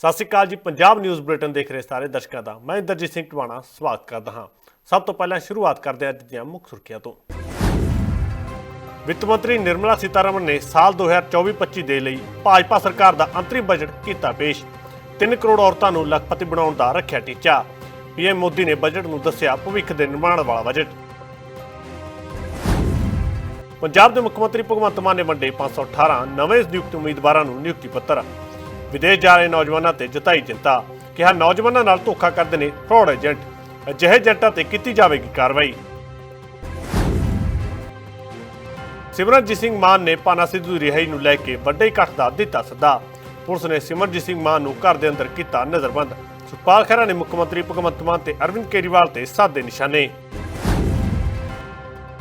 ਸਤਿ ਸ਼੍ਰੀ ਅਕਾਲ ਜੀ, Punjab news bulletin ਦੇਖ ਰਹੇ ਸਾਰੇ ਦਰਸ਼ਕਾਂ ਦਾ। ਮੈਂ ਇੰਦਰਜੀਤ ਸਿੰਘ ਟਵਾਣਾ ਸਵਾਗਤ ਕਰਦਾ ਹਾਂ। ਸਭ ਤੋਂ ਪਹਿਲਾਂ ਸ਼ੁਰੂਆਤ ਕਰਦੇ ਹਾਂ ਅੱਜ ਦੀਆਂ ਮੁੱਖ ਸੁਰਖੀਆਂ ਤੋਂ। ਵਿੱਤ ਮੰਤਰੀ ਨਿਰਮਲਾ ਸੀਤਾਰਮਨ ਨੇ ਸਾਲ 2024-25 ਦੇ ਲਈ ਭਾਜਪਾ ਸਰਕਾਰ ਦਾ ਅੰਤਰਿਮ ਬਜਟ ਕੀਤਾ ਪੇਸ਼। 3 ਕਰੋੜ ਔਰਤਾਂ ਨੂੰ ਲੱਖਪਤੀ ਬਣਾਉਣ ਦਾ ਰੱਖਿਆ ਟੀਚਾ। ਪੀਐਮ ਮੋਦੀ ਨੇ ਬਜਟ ਨੂੰ ਦੱਸਿਆ ਭਵਿੱਖ ਦੇ ਨਿਰਮਾਣ ਵਾਲਾ ਬਜਟ ਪੰਜਾਬ ਦੇ ਮੁੱਖ ਮੰਤਰੀ ਭਗਵੰਤ ਮਾਨ ਨੇ ਵੰਡੇ 518 ਨਵੇਂ ਨਿਯੁਕਤ ਉਮੀਦਵਾਰਾਂ ਨੂੰ ਨਿਯੁਕਤੀ ਪੱਤਰ। ਵਿਦੇਸ਼ ਜਾ ਰਹੇ ਨੌਜਵਾਨਾਂ ਤੇ ਜਤਾਈ ਚਿੰਤਾ, ਕਿਹਾ ਨੌਜਵਾਨਾਂ ਨਾਲ ਧੋਖਾ ਕਰਦੇ ਨੇ ਫਰਾਡ ਏਜੰਟ ਅਜਿਹੇ ਏਜੰਟਾਂ ਤੇ ਕੀਤੀ ਜਾਵੇਗੀ ਕਾਰਵਾਈ। ਸਿਮਰਨਜੀਤ ਸਿੰਘ ਮਾਨ ਨੇ ਪਾਨਾ ਸਿੱਧੂ ਦੀ ਰਿਹਾਈ ਨੂੰ ਲੈ ਕੇ ਵੱਡੇ ਇਕੱਠ ਦਾ ਦਿੱਤਾ ਸੱਦਾ। ਪੁਲਿਸ ਨੇ ਸਿਮਰਨਜੀਤ ਸਿੰਘ ਮਾਨ ਨੂੰ ਘਰ ਦੇ ਅੰਦਰ ਕੀਤਾ ਨਜ਼ਰਬੰਦ। ਸੁਖਪਾਲ ਖਹਿਰਾ ਨੇ ਮੁੱਖ ਮੰਤਰੀ ਭਗਵੰਤ ਮਾਨ ਤੇ ਅਰਵਿੰਦ ਕੇਜਰੀਵਾਲ ਤੇ ਸਾਦੇ ਨਿਸ਼ਾਨੇ।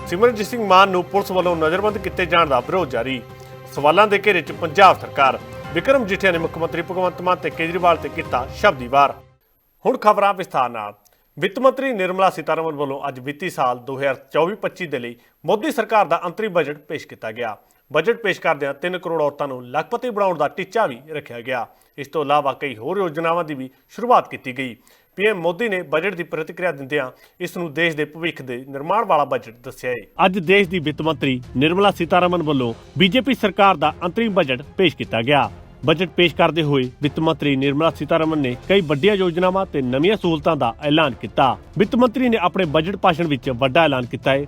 ਸਿਮਰਨਜੀਤ ਸਿੰਘ ਮਾਨ ਨੂੰ ਪੁਲਿਸ ਵੱਲੋਂ ਨਜ਼ਰਬੰਦ ਕੀਤੇ ਜਾਣ ਦਾ ਵਿਰੋਧ ਜਾਰੀ। ਸਵਾਲਾਂ ਦੇ ਘੇਰੇ 'ਚ ਪੰਜਾਬ ਸਰਕਾਰ। ਵਿਕਰਮ ਜੀਠਿਆ ਨੇ ਮੁੱਖ ਮੰਤਰੀ ਭਗਵੰਤ ਮਾਨ ਤੇ ਕੇਜਰੀਵਾਲ ਤੇ ਕੀਤਾ ਸ਼ਬਦੀ ਵਾਰ। ਹੁਣ ਖਬਰਾਂ ਵਿਸਥਾਰ ਨਾਲ। ਵਿੱਤ ਮੰਤਰੀ ਨਿਰਮਲਾ ਸੀਤਾਰਮਨ ਵੱਲੋਂ ਅੱਜ ਵਿੱਤੀ ਸਾਲ 2024-25 ਦੇ ਲਈ ਮੋਦੀ ਸਰਕਾਰ ਦਾ ਅੰਤਰਿਮ ਬਜਟ ਪੇਸ਼ ਕੀਤਾ ਗਿਆ। ਬਜਟ ਪੇਸ਼ ਕਰਦਿਆਂ 3 ਕਰੋੜ ਔਰਤਾਂ ਨੂੰ ਲੱਖਪਤੀ ਬਣਾਉਣ ਦਾ ਟੀਚਾ ਵੀ ਰੱਖਿਆ ਗਿਆ। ਇਸ ਤੋਂ ਇਲਾਵਾ ਕਈ ਹੋਰ ਯੋਜਨਾਵਾਂ ਦੀ ਵੀ ਸ਼ੁਰੂਆਤ ਕੀਤੀ ਗਈ। ਪੀਐਮ ਮੋਦੀ ਨੇ ਬਜਟ ਦੀ ਪ੍ਰਤੀਕਿਰਿਆ ਦਿੰਦਿਆਂ ਇਸ ਨੂੰ ਦੇਸ਼ ਦੇ ਭਵਿੱਖ ਦੇ ਨਿਰਮਾਣ ਵਾਲਾ ਬਜਟ ਦੱਸਿਆ ਹੈ। ਅੱਜ ਦੇਸ਼ ਦੀ ਵਿੱਤ ਮੰਤਰੀ ਨਿਰਮਲਾ ਸੀਤਾਰਮਨ ਵੱਲੋਂ ਬੀਜੇਪੀ ਸਰਕਾਰ ਦਾ ਅੰਤਰਿਮ ਬਜਟ ਪੇਸ਼ ਕੀਤਾ ਗਿਆ। ਬਜਟ ਪੇਸ਼ ਕਰਦੇ ਹੋਏ ਵਿੱਤ ਮੰਤਰੀ ਨਿਰਮਲਾ ਸੀਤਾਰਮਨ ਨੇ ਕਈ ਵੱਡੀਆਂ ਯੋਜਨਾਵਾਂ ਤੇ ਨਵੀਆਂ ਸਹੂਲਤਾਂ ਦਾ ਐਲਾਨ ਕੀਤਾ। ਵਿੱਤ ਮੰਤਰੀ ਨੇ ਆਪਣੇ ਬਜਟ ਭਾਸ਼ਣ ਵਿੱਚ ਵੱਡਾ ਐਲਾਨ ਕੀਤਾ ਹੈ।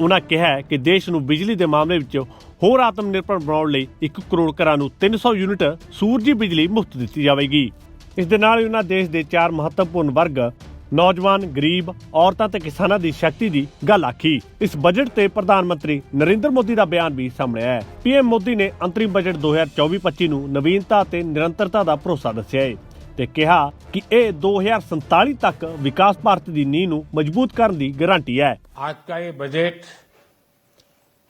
ਉਹਨਾਂ ਕਿਹਾ ਕਿ ਦੇਸ਼ ਨੂੰ ਬਿਜਲੀ ਦੇ ਮਾਮਲੇ ਵਿੱਚ ਹੋਰ ਆਤਮ ਨਿਰਭਰ ਬਣਾਉਣ ਲਈ 1 ਕਰੋੜ ਘਰਾਂ ਨੂੰ 300 ਯੂਨਿਟ ਸੂਰਜੀ ਬਿਜਲੀ ਮੁਫਤ ਦਿੱਤੀ ਜਾਵੇਗੀ। ਇਸ ਦੇ ਨਾਲ ਹੀ ਉਹਨਾਂ ਦੇਸ਼ ਦੇ ਚਾਰ ਮਹੱਤਵਪੂਰਨ ਵਰਗ ਨੌਜਵਾਨ ਗਰੀਬ ਔਰਤਾਂ ਤੇ ਕਿਸਾਨਾਂ ਦੀ ਸ਼ਕਤੀ ਦੀ ਗੱਲ ਆਖੀ ਇਸ ਬਜਟ ਤੇ ਪ੍ਰਧਾਨ ਮੰਤਰੀ ਨਰਿੰਦਰ ਮੋਦੀ ਦਾ ਬਿਆਨ ਵੀ ਸਾਹਮਣੇ ਆਇਆ ਹੈ ਪੀਐਮ ਮੋਦੀ ਨੇ ਅੰਤਰਿਮ ਬਜਟ 2024-25 ਨੂੰ ਨਵੀਨਤਾ ਤੇ ਨਿਰੰਤਰਤਾ ਦਾ ਭਰੋਸਾ ਦੱਸਿਆ ਹੈ ਤੇ ਕਿਹਾ ਕਿ ਇਹ 2047 ਤੱਕ ਵਿਕਾਸ ਭਾਰਤ ਦੀ ਨੀਂਹ ਨੂੰ ਮਜ਼ਬੂਤ ਕਰਨ ਦੀ ਗਾਰੰਟੀ ਹੈ आज का ये बजट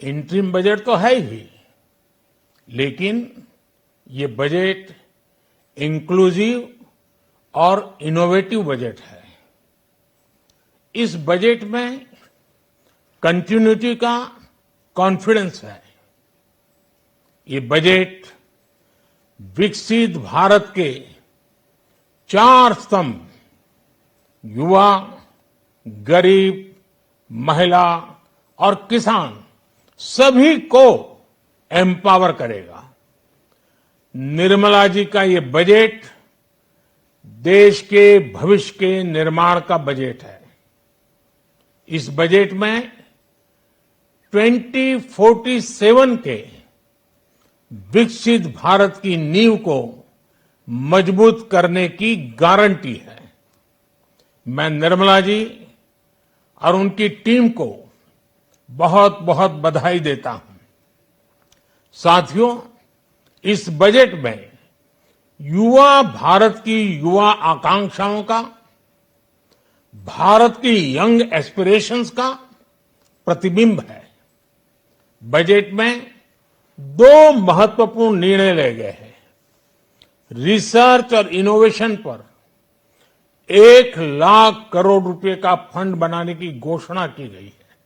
इंटरिम बजट तो है ही लेकिन ये बजट इंक्लूसिव और इनोवेटिव बजट है। इस बजट में कंटिन्यूटी का कॉन्फिडेंस है। ये बजट विकसित भारत के चार स्तंभ, युवा, गरीब, महिला और किसान, सभी को एम्पावर करेगा। निर्मला जी का ये बजट देश के भविष्य के निर्माण का बजट है। इस बजट में 2047 के विकसित भारत की नींव को मज़बूत करने की गारंटी है। मैं निर्मला जी और उनकी टीम को बहुत बहुत बधाई देता हूँ। साथियों, इस बजट में युवा भारत की युवा आकांक्षाओं का, भारत की यंग एस्पिरेशंस का प्रतिबिंब है। बजट में दो महत्वपूर्ण निर्णय ले गए हैं। रिसर्च और इनोवेशन पर एक लाख करोड़ रुपए का फंड बनाने की घोषणा की गई है।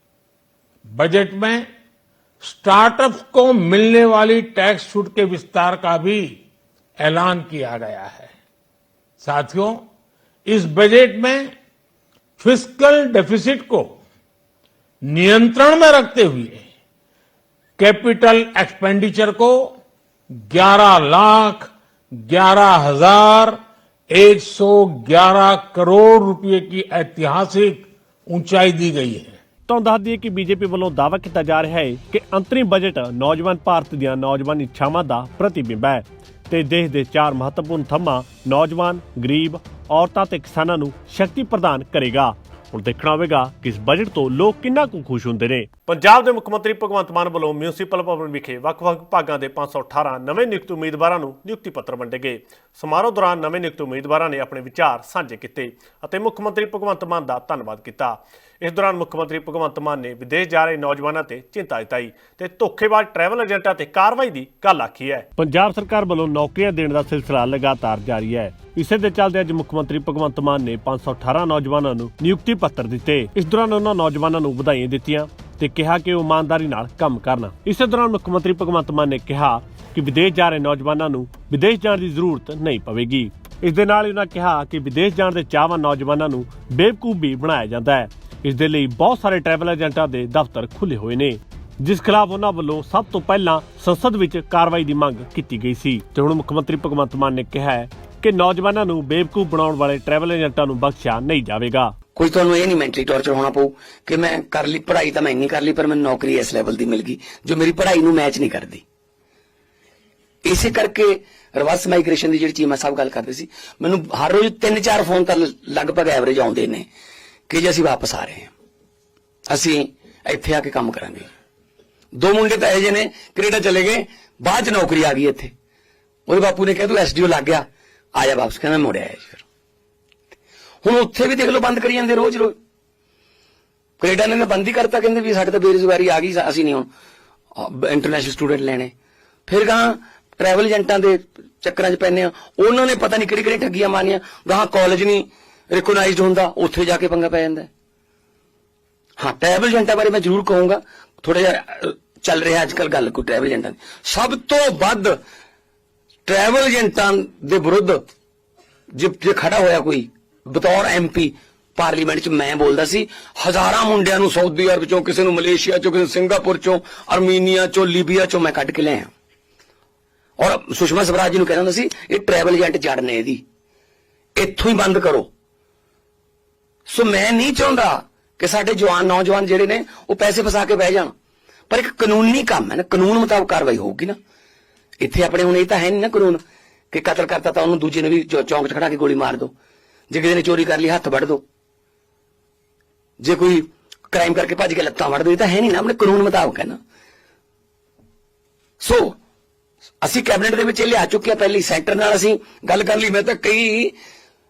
बजट में स्टार्टअप्स को मिलने वाली टैक्स छूट के विस्तार का भी ऐलान किया गया है साथियों इस बजट में फिस्कल डेफिसिट को नियंत्रण में रखते हुए कैपिटल एक्सपेंडिचर को 11 लाख ग्यारह हजार 111 करोड़ रुपए की ऐतिहासिक ऊंचाई दी गई है ਤੁਹਾਨੂੰ ਦੱਸ ਦਈਏ ਕਿ ਬੀਜੇਪੀ ਵੱਲੋਂ ਦਾਅਵਾ ਕੀਤਾ ਜਾ ਰਿਹਾ ਹੈ ਕਿ ਅੰਤਰਿਮ ਬਜਟ ਨੌਜਵਾਨ ਭਾਰਤ ਦੀਆਂ ਨੌਜਵਾਨ ਇੱਛਾਵਾਂ ਦਾ ਪ੍ਰਤੀਬਿੰਬ ਹੈ ਤੇ ਦੇਸ਼ ਦੇ ਚਾਰ ਮਹੱਤਵਪੂਰਨ ਥੰਮਾਂ ਨੌਜਵਾਨ, ਗਰੀਬ, ਔਰਤਾਂ ਤੇ ਕਿਸਾਨਾਂ ਨੂੰ ਸ਼ਕਤੀ ਪ੍ਰਦਾਨ ਕਰੇਗਾ। ਹੁਣ ਦੇਖਣਾ ਹੋਵੇਗਾ ਕਿ ਇਸ ਬਜਟ ਤੋਂ ਲੋਕ ਕਿੰਨਾ ਕੁ ਖੁਸ਼ ਹੁੰਦੇ ਨੇ। ਪੰਜਾਬ ਦੇ ਮੁੱਖ ਮੰਤਰੀ ਭਗਵੰਤ ਮਾਨ ਵੱਲੋਂ ਮਿਊਨਿਸਪਲ ਭਵਨ ਵਿਖੇ ਵੱਖ-ਵੱਖ ਭਾਗਾਂ ਦੇ 518 ਨਵੇਂ ਨਿਯੁਕਤ ਉਮੀਦਵਾਰਾਂ ਨੂੰ ਨਿਯੁਕਤੀ ਪੱਤਰ ਵੰਡੇ ਗਏ। ਸਮਾਰੋਹ ਦੌਰਾਨ ਨਵੇਂ ਨਿਯੁਕਤ ਉਮੀਦਵਾਰਾਂ ਨੇ ਆਪਣੇ ਵਿਚਾਰ ਸਾਂਝੇ ਕੀਤੇ ਅਤੇ ਮੁੱਖ ਮੰਤਰੀ ਭਗਵੰਤ ਮਾਨ ਦਾ ਧੰਨਵਾਦ ਕੀਤਾ। ਇਸ ਦੌਰਾਨ ਮੁੱਖ ਮੰਤਰੀ ਭਗਵੰਤ ਮਾਨ ਨੇ ਵਿਦੇਸ਼ ਜਾ ਰਹੇ ਨੌਜਵਾਨਾਂ ਤੇ ਚਿੰਤਾ ਜਤਾਈ ਤੇ ਧੋਖੇਬਾਜ਼ ਟਰੈਵਲ ਏਜੰਟਾਂ ਤੇ ਕਾਰਵਾਈ ਦੀ ਗੱਲ ਆਖੀ ਹੈ। ਪੰਜਾਬ ਸਰਕਾਰ ਵੱਲੋਂ ਨੌਕਰੀਆਂ ਦੇਣ ਦਾ ਸਿਲਸਿਲਾ ਲਗਾਤਾਰ ਜਾਰੀ ਹੈ। ਇਸੇ ਦੇ ਚੱਲਦੇ ਅੱਜ ਮੁੱਖ ਮੰਤਰੀ ਭਗਵੰਤ ਮਾਨ ਨੇ 518 ਨੌਜਵਾਨਾਂ ਨੂੰ ਨਿਯੁਕਤੀ ਪੱਤਰ ਦਿੱਤੇ। ਇਸ ਦੌਰਾਨ ਉਹਨਾਂ ਨੌਜਵਾਨਾਂ ਨੂੰ ਵਧਾਈਆਂ ਦਿੱਤੀਆਂ ਤੇ ਕਿਹਾ ਕਿ ਉਹ ਇਮਾਨਦਾਰੀ ਨਾਲ ਕੰਮ ਕਰਨ। ਇਸੇ ਦੌਰਾਨ ਮੁੱਖ ਮੰਤਰੀ ਭਗਵੰਤ ਮਾਨ ਨੇ ਕਿਹਾ ਕਿ ਵਿਦੇਸ਼ ਜਾ ਰਹੇ ਨੌਜਵਾਨਾਂ ਨੂੰ ਵਿਦੇਸ਼ ਜਾਣ ਦੀ ਜ਼ਰੂਰਤ ਨਹੀਂ ਪਵੇਗੀ। ਇਸ ਦੇ ਨਾਲ ਹੀ ਉਹਨਾਂ ਕਿਹਾ ਕਿ ਵਿਦੇਸ਼ ਜਾਣ ਦੇ ਚਾਹਵਾਨ ਨੌਜਵਾਨਾਂ ਨੂੰ ਬੇਵਕੂਫ ਵੀ ਬਣਾਇਆ ਜਾਂਦਾ ਹੈ। ਇਸ ਦੇ ਲਈ ਬਹੁਤ ਸਾਰੇ ਟਰੈਵਲ ਏਜੰਟਾਂ ਦੇ ਦਫ਼ਤਰ ਖੁੱਲੇ ਹੋਏ ਨੇ, ਜਿਸ ਖਿਲਾਫ ਉਹਨਾਂ ਵੱਲੋਂ ਸਭ ਤੋਂ ਪਹਿਲਾਂ ਸੰਸਦ ਵਿੱਚ ਕਾਰਵਾਈ ਦੀ ਮੰਗ ਕੀਤੀ ਗਈ ਸੀ। ਤੇ ਹੁਣ ਮੁੱਖ ਮੰਤਰੀ ਭਗਵੰਤ ਮਾਨ ਨੇ ਕਿਹਾ ਹੈ ਕਿ ਨੌਜਵਾਨਾਂ ਨੂੰ ਬੇਵਕੂਫ ਬਣਾਉਣ ਵਾਲੇ ਟਰੈਵਲ ਏਜੰਟਾਂ ਨੂੰ ਬਖਸ਼ਿਆ ਨਹੀਂ ਜਾਵੇਗਾ। ਕੋਈ ਤੁਹਾਨੂੰ ਇਹ ਨਹੀਂ ਮੈਂਟਲੀ ਟੌਰਚਰ ਹੋਣਾ ਪਊ ਕਿ ਮੈਂ ਕਰ ਲਈ, ਪੜ੍ਹਾਈ ਤਾਂ ਮੈਂ ਇੰਨੀ ਕਰ ਲਈ, ਪਰ ਮੈਨੂੰ ਨੌਕਰੀ ਇਸ ਲੈਵਲ ਦੀ ਮਿਲ ਗਈ, ਜੋ ਮੇਰੀ ਪੜ੍ਹਾਈ ਨੂੰ ਮੈਚ ਨਹੀਂ ਕਰਦੀ। ਇਸੇ ਕਰਕੇ ਰਿਵਰਸ ਮਾਈਗ੍ਰੇਸ਼ਨ ਦੀ ਜਿਹੜੀ ਚੀਜ਼ ਮੈਂ ਸਭ ਗੱਲ ਕਰਦੇ ਸੀ। ਮੈਨੂੰ ਹਰ ਰੋਜ਼ 3-4 ਫੋਨ ਤਾਂ ਲਗਭਗ ਐਵਰੇਜ ਆਉਂਦੇ ਨੇ। ਕਿ ਜੀ ਅਸੀਂ ਵਾਪਸ ਆ ਰਹੇ ਹਾਂ, ਅਸੀਂ ਇੱਥੇ ਆ ਕੇ ਕੰਮ ਕਰਾਂਗੇ। ਦੋ ਮੁੰਡੇ ਤਾਂ ਇਹ ਜਿਹੇ ਨੇ, ਕੈਨੇਡਾ ਚਲੇ ਗਏ, ਬਾਅਦ ਚ ਨੌਕਰੀ ਆ ਗਈ ਇੱਥੇ। ਉਹਦੇ ਬਾਪੂ ਨੇ ਕਿਹਾ, ਤੂੰ ਐਸਡੀਓ ਲੱਗ ਗਿਆ, ਆ ਜਾ ਵਾਪਸ, ਕਹਿੰਦਾ ਮੁੜਿਆ ਆਇਆ ਫਿਰ। ਹੁਣ ਉੱਥੇ ਵੀ ਦੇਖ ਲਓ, ਬੰਦ ਕਰੀ ਜਾਂਦੇ ਰੋਜ਼ ਰੋਜ਼। ਕੈਨੇਡਾ ਨੇ ਤਾਂ ਬੰਦ ਹੀ ਕਰਤਾ, ਕਹਿੰਦੇ ਵੀ ਸਾਡੇ ਤਾਂ ਬੇਰੁਜ਼ਗਾਰੀ ਆ ਗਈ, ਅਸੀਂ ਨਹੀਂ ਹੁਣ ਇੰਟਰਨੈਸ਼ਨਲ ਸਟੂਡੈਂਟ ਲੈਣੇ। ਫਿਰ ਗਾਂ ਟਰੈਵਲ ਏਜੰਟਾਂ ਦੇ ਚੱਕਰਾਂ 'ਚ ਪੈਨੇ ਆ। ਉਹਨਾਂ ਨੇ ਪਤਾ ਨਹੀਂ ਕਿਹੜੀ ਕਿਹੜੀ ਠੱਗੀਆਂ ਮਾਰੀਆਂ ਗਾਂ ਕਾਲਜ ਨਹੀਂ ਰਿਕਗਨਾਈਜ਼ਡ ਹੁੰਦਾ, ਉੱਥੇ ਜਾ ਕੇ ਪੰਗਾ ਪੈ ਜਾਂਦਾ ਹਾਂ। ਟਰੈਵਲ ਏਜੰਟਾਂ ਬਾਰੇ ਮੈਂ ਜ਼ਰੂਰ ਕਹੂੰਗਾ। ਥੋੜਾ ਜਿਹਾ ਚੱਲ ਰਿਹਾ ਅੱਜ ਕੱਲ ਗੱਲ ਕੋਈ ਟਰੈਵਲ ਏਜੰਟਾਂ ਦੀ। ਸਭ ਤੋਂ ਵੱਧ ਟਰੈਵਲ ਏਜੰਟਾਂ ਦੇ ਵਿਰੁੱਧ ਜੇ ਜੇ ਖੜਾ ਹੋਇਆ ਕੋਈ ਬਤੌਰ ਐਮਪੀ ਪਾਰਲੀਮੈਂਟ 'ਚ ਮੈਂ ਬੋਲਦਾ ਸੀ, ਹਜ਼ਾਰਾਂ ਮੁੰਡਿਆਂ ਨੂੰ ਸਾਊਦੀ ਅਰਬ ਚੋਂ, ਕਿਸੇ ਨੂੰ ਮਲੇਸ਼ੀਆ ਚੋਂ, ਕਿਸੇ ਨੂੰ ਸਿੰਗਾਪੁਰ ਚੋਂ, ਅਰਮੀਨੀਆ ਚੋਂ, ਲੀਬੀਆ ਚੋਂ ਮੈਂ ਕੱਢ ਕੇ ਲਿਆਇਆ ਔਰ ਸੁਸ਼ਮਾ ਸਵਰਾਜ ਜੀ ਨੂੰ ਕਹਿੰਦਾ ਹੁੰਦਾ ਸੀ, ਇਹ ਟਰੈਵਲ ਏਜੰਟ ਜੜ ਨੇ ਇਹਦੀ ਇੱਥੋਂ ਹੀ ਬੰਦ ਕਰੋ। ਸੋ ਮੈਂ ਨਹੀਂ ਚਾਹੁੰਦਾ ਕਿ ਸਾਡੇ ਜਵਾਨ, ਨੌਜਵਾਨ ਜਿਹੜੇ ਨੇ, ਉਹ ਪੈਸੇ ਫਸਾ ਕੇ ਬਹਿ ਜਾਣ। ਪਰ ਇੱਕ ਕਾਨੂੰਨੀ ਕੰਮ ਹੈ ਨਾ, ਕਾਨੂੰਨ ਮੁਤਾਬਕ ਕਾਰਵਾਈ ਹੋਊਗੀ ਨਾ। ਇੱਥੇ ਆਪਣੇ ਹੁਣ ਇਹ ਤਾਂ ਹੈ ਨਹੀਂ ਨਾ ਕਾਨੂੰਨ ਕਿ ਕਤਲ ਕਰਤਾ ਤਾਂ ਉਹਨੂੰ ਦੂਜੇ ਨੂੰ ਵੀ ਚੌਂਕ 'ਚ ਖੜਾ ਕੇ ਗੋਲੀ ਮਾਰ ਦੋ। ਜੇ ਕਿਸੇ ਨੇ ਚੋਰੀ ਕਰ ਲਈ, ਹੱਥ ਵੱਢ ਦੋ। ਜੇ ਕੋਈ ਕ੍ਰਾਈਮ ਕਰਕੇ ਭੱਜ ਕੇ ਲੱਤਾਂ ਵੱਢ ਦੋ, ਇਹ ਤਾਂ ਹੈ ਨਹੀਂ ਨਾ, ਆਪਣੇ ਕਾਨੂੰਨ ਮੁਤਾਬਕ ਹੈ ਨਾ। ਸੋ, ਅਸੀਂ ਕੈਬਨਿਟ ਦੇ ਵਿੱਚ ਇਹ ਲਿਆ ਚੁੱਕੇ ਆ ਪਹਿਲੀ ਸੈਂਟਰ ਨਾਲ ਅਸੀਂ ਗੱਲ ਕਰ ਲਈ। ਮੈਂ ਤਾਂ ਕਈ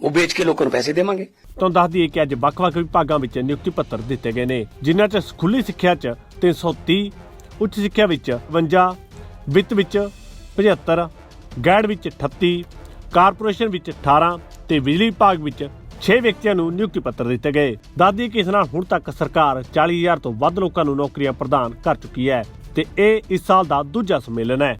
ਉਹ ਵੇਚ ਕੇ ਲੋਕਾਂ ਨੂੰ ਪੈਸੇ ਦੇਵਾਂਗੇ। ਤੁਹਾਨੂੰ ਦੱਸ ਦਈਏ ਕਿ ਅੱਜ ਵੱਖ-ਵੱਖ ਵਿਭਾਗਾਂ ਵਿੱਚ ਨਿਯੁਕਤੀ ਪੱਤਰ ਦਿੱਤੇ ਗਏ ਨੇ, ਜਿਨ੍ਹਾਂ 'ਚ ਖੁੱਲੀ ਸਿੱਖਿਆ 'ਚ 330 ਉੱਚ ਸਿੱਖਿਆ ਵਿੱਚ 52 ਵਿੱਤ ਵਿੱਚ 75 ਗੈਡ ਵਿੱਚ 38 ਕਾਰਪੋਰੇਸ਼ਨ ਵਿੱਚ 18 ਤੇ ਬਿਜਲੀ ਵਿਭਾਗ ਵਿੱਚ 6 ਵਿਅਕਤੀਆਂ ਨੂੰ ਨਿਯੁਕਤੀ ਪੱਤਰ ਦਿੱਤੇ ਗਏ। ਦੱਸ ਕਿ ਇਸ ਨਾਲ ਹੁਣ ਤੱਕ ਸਰਕਾਰ 40000 ਤੋਂ ਵੱਧ ਲੋਕਾਂ ਨੂੰ ਨੌਕਰੀਆਂ ਪ੍ਰਦਾਨ ਕਰ ਚੁੱਕੀ ਹੈ ਤੇ ਇਹ ਇਸ ਸਾਲ ਦਾ ਦੂਜਾ ਸੰਮੇਲਨ ਹੈ।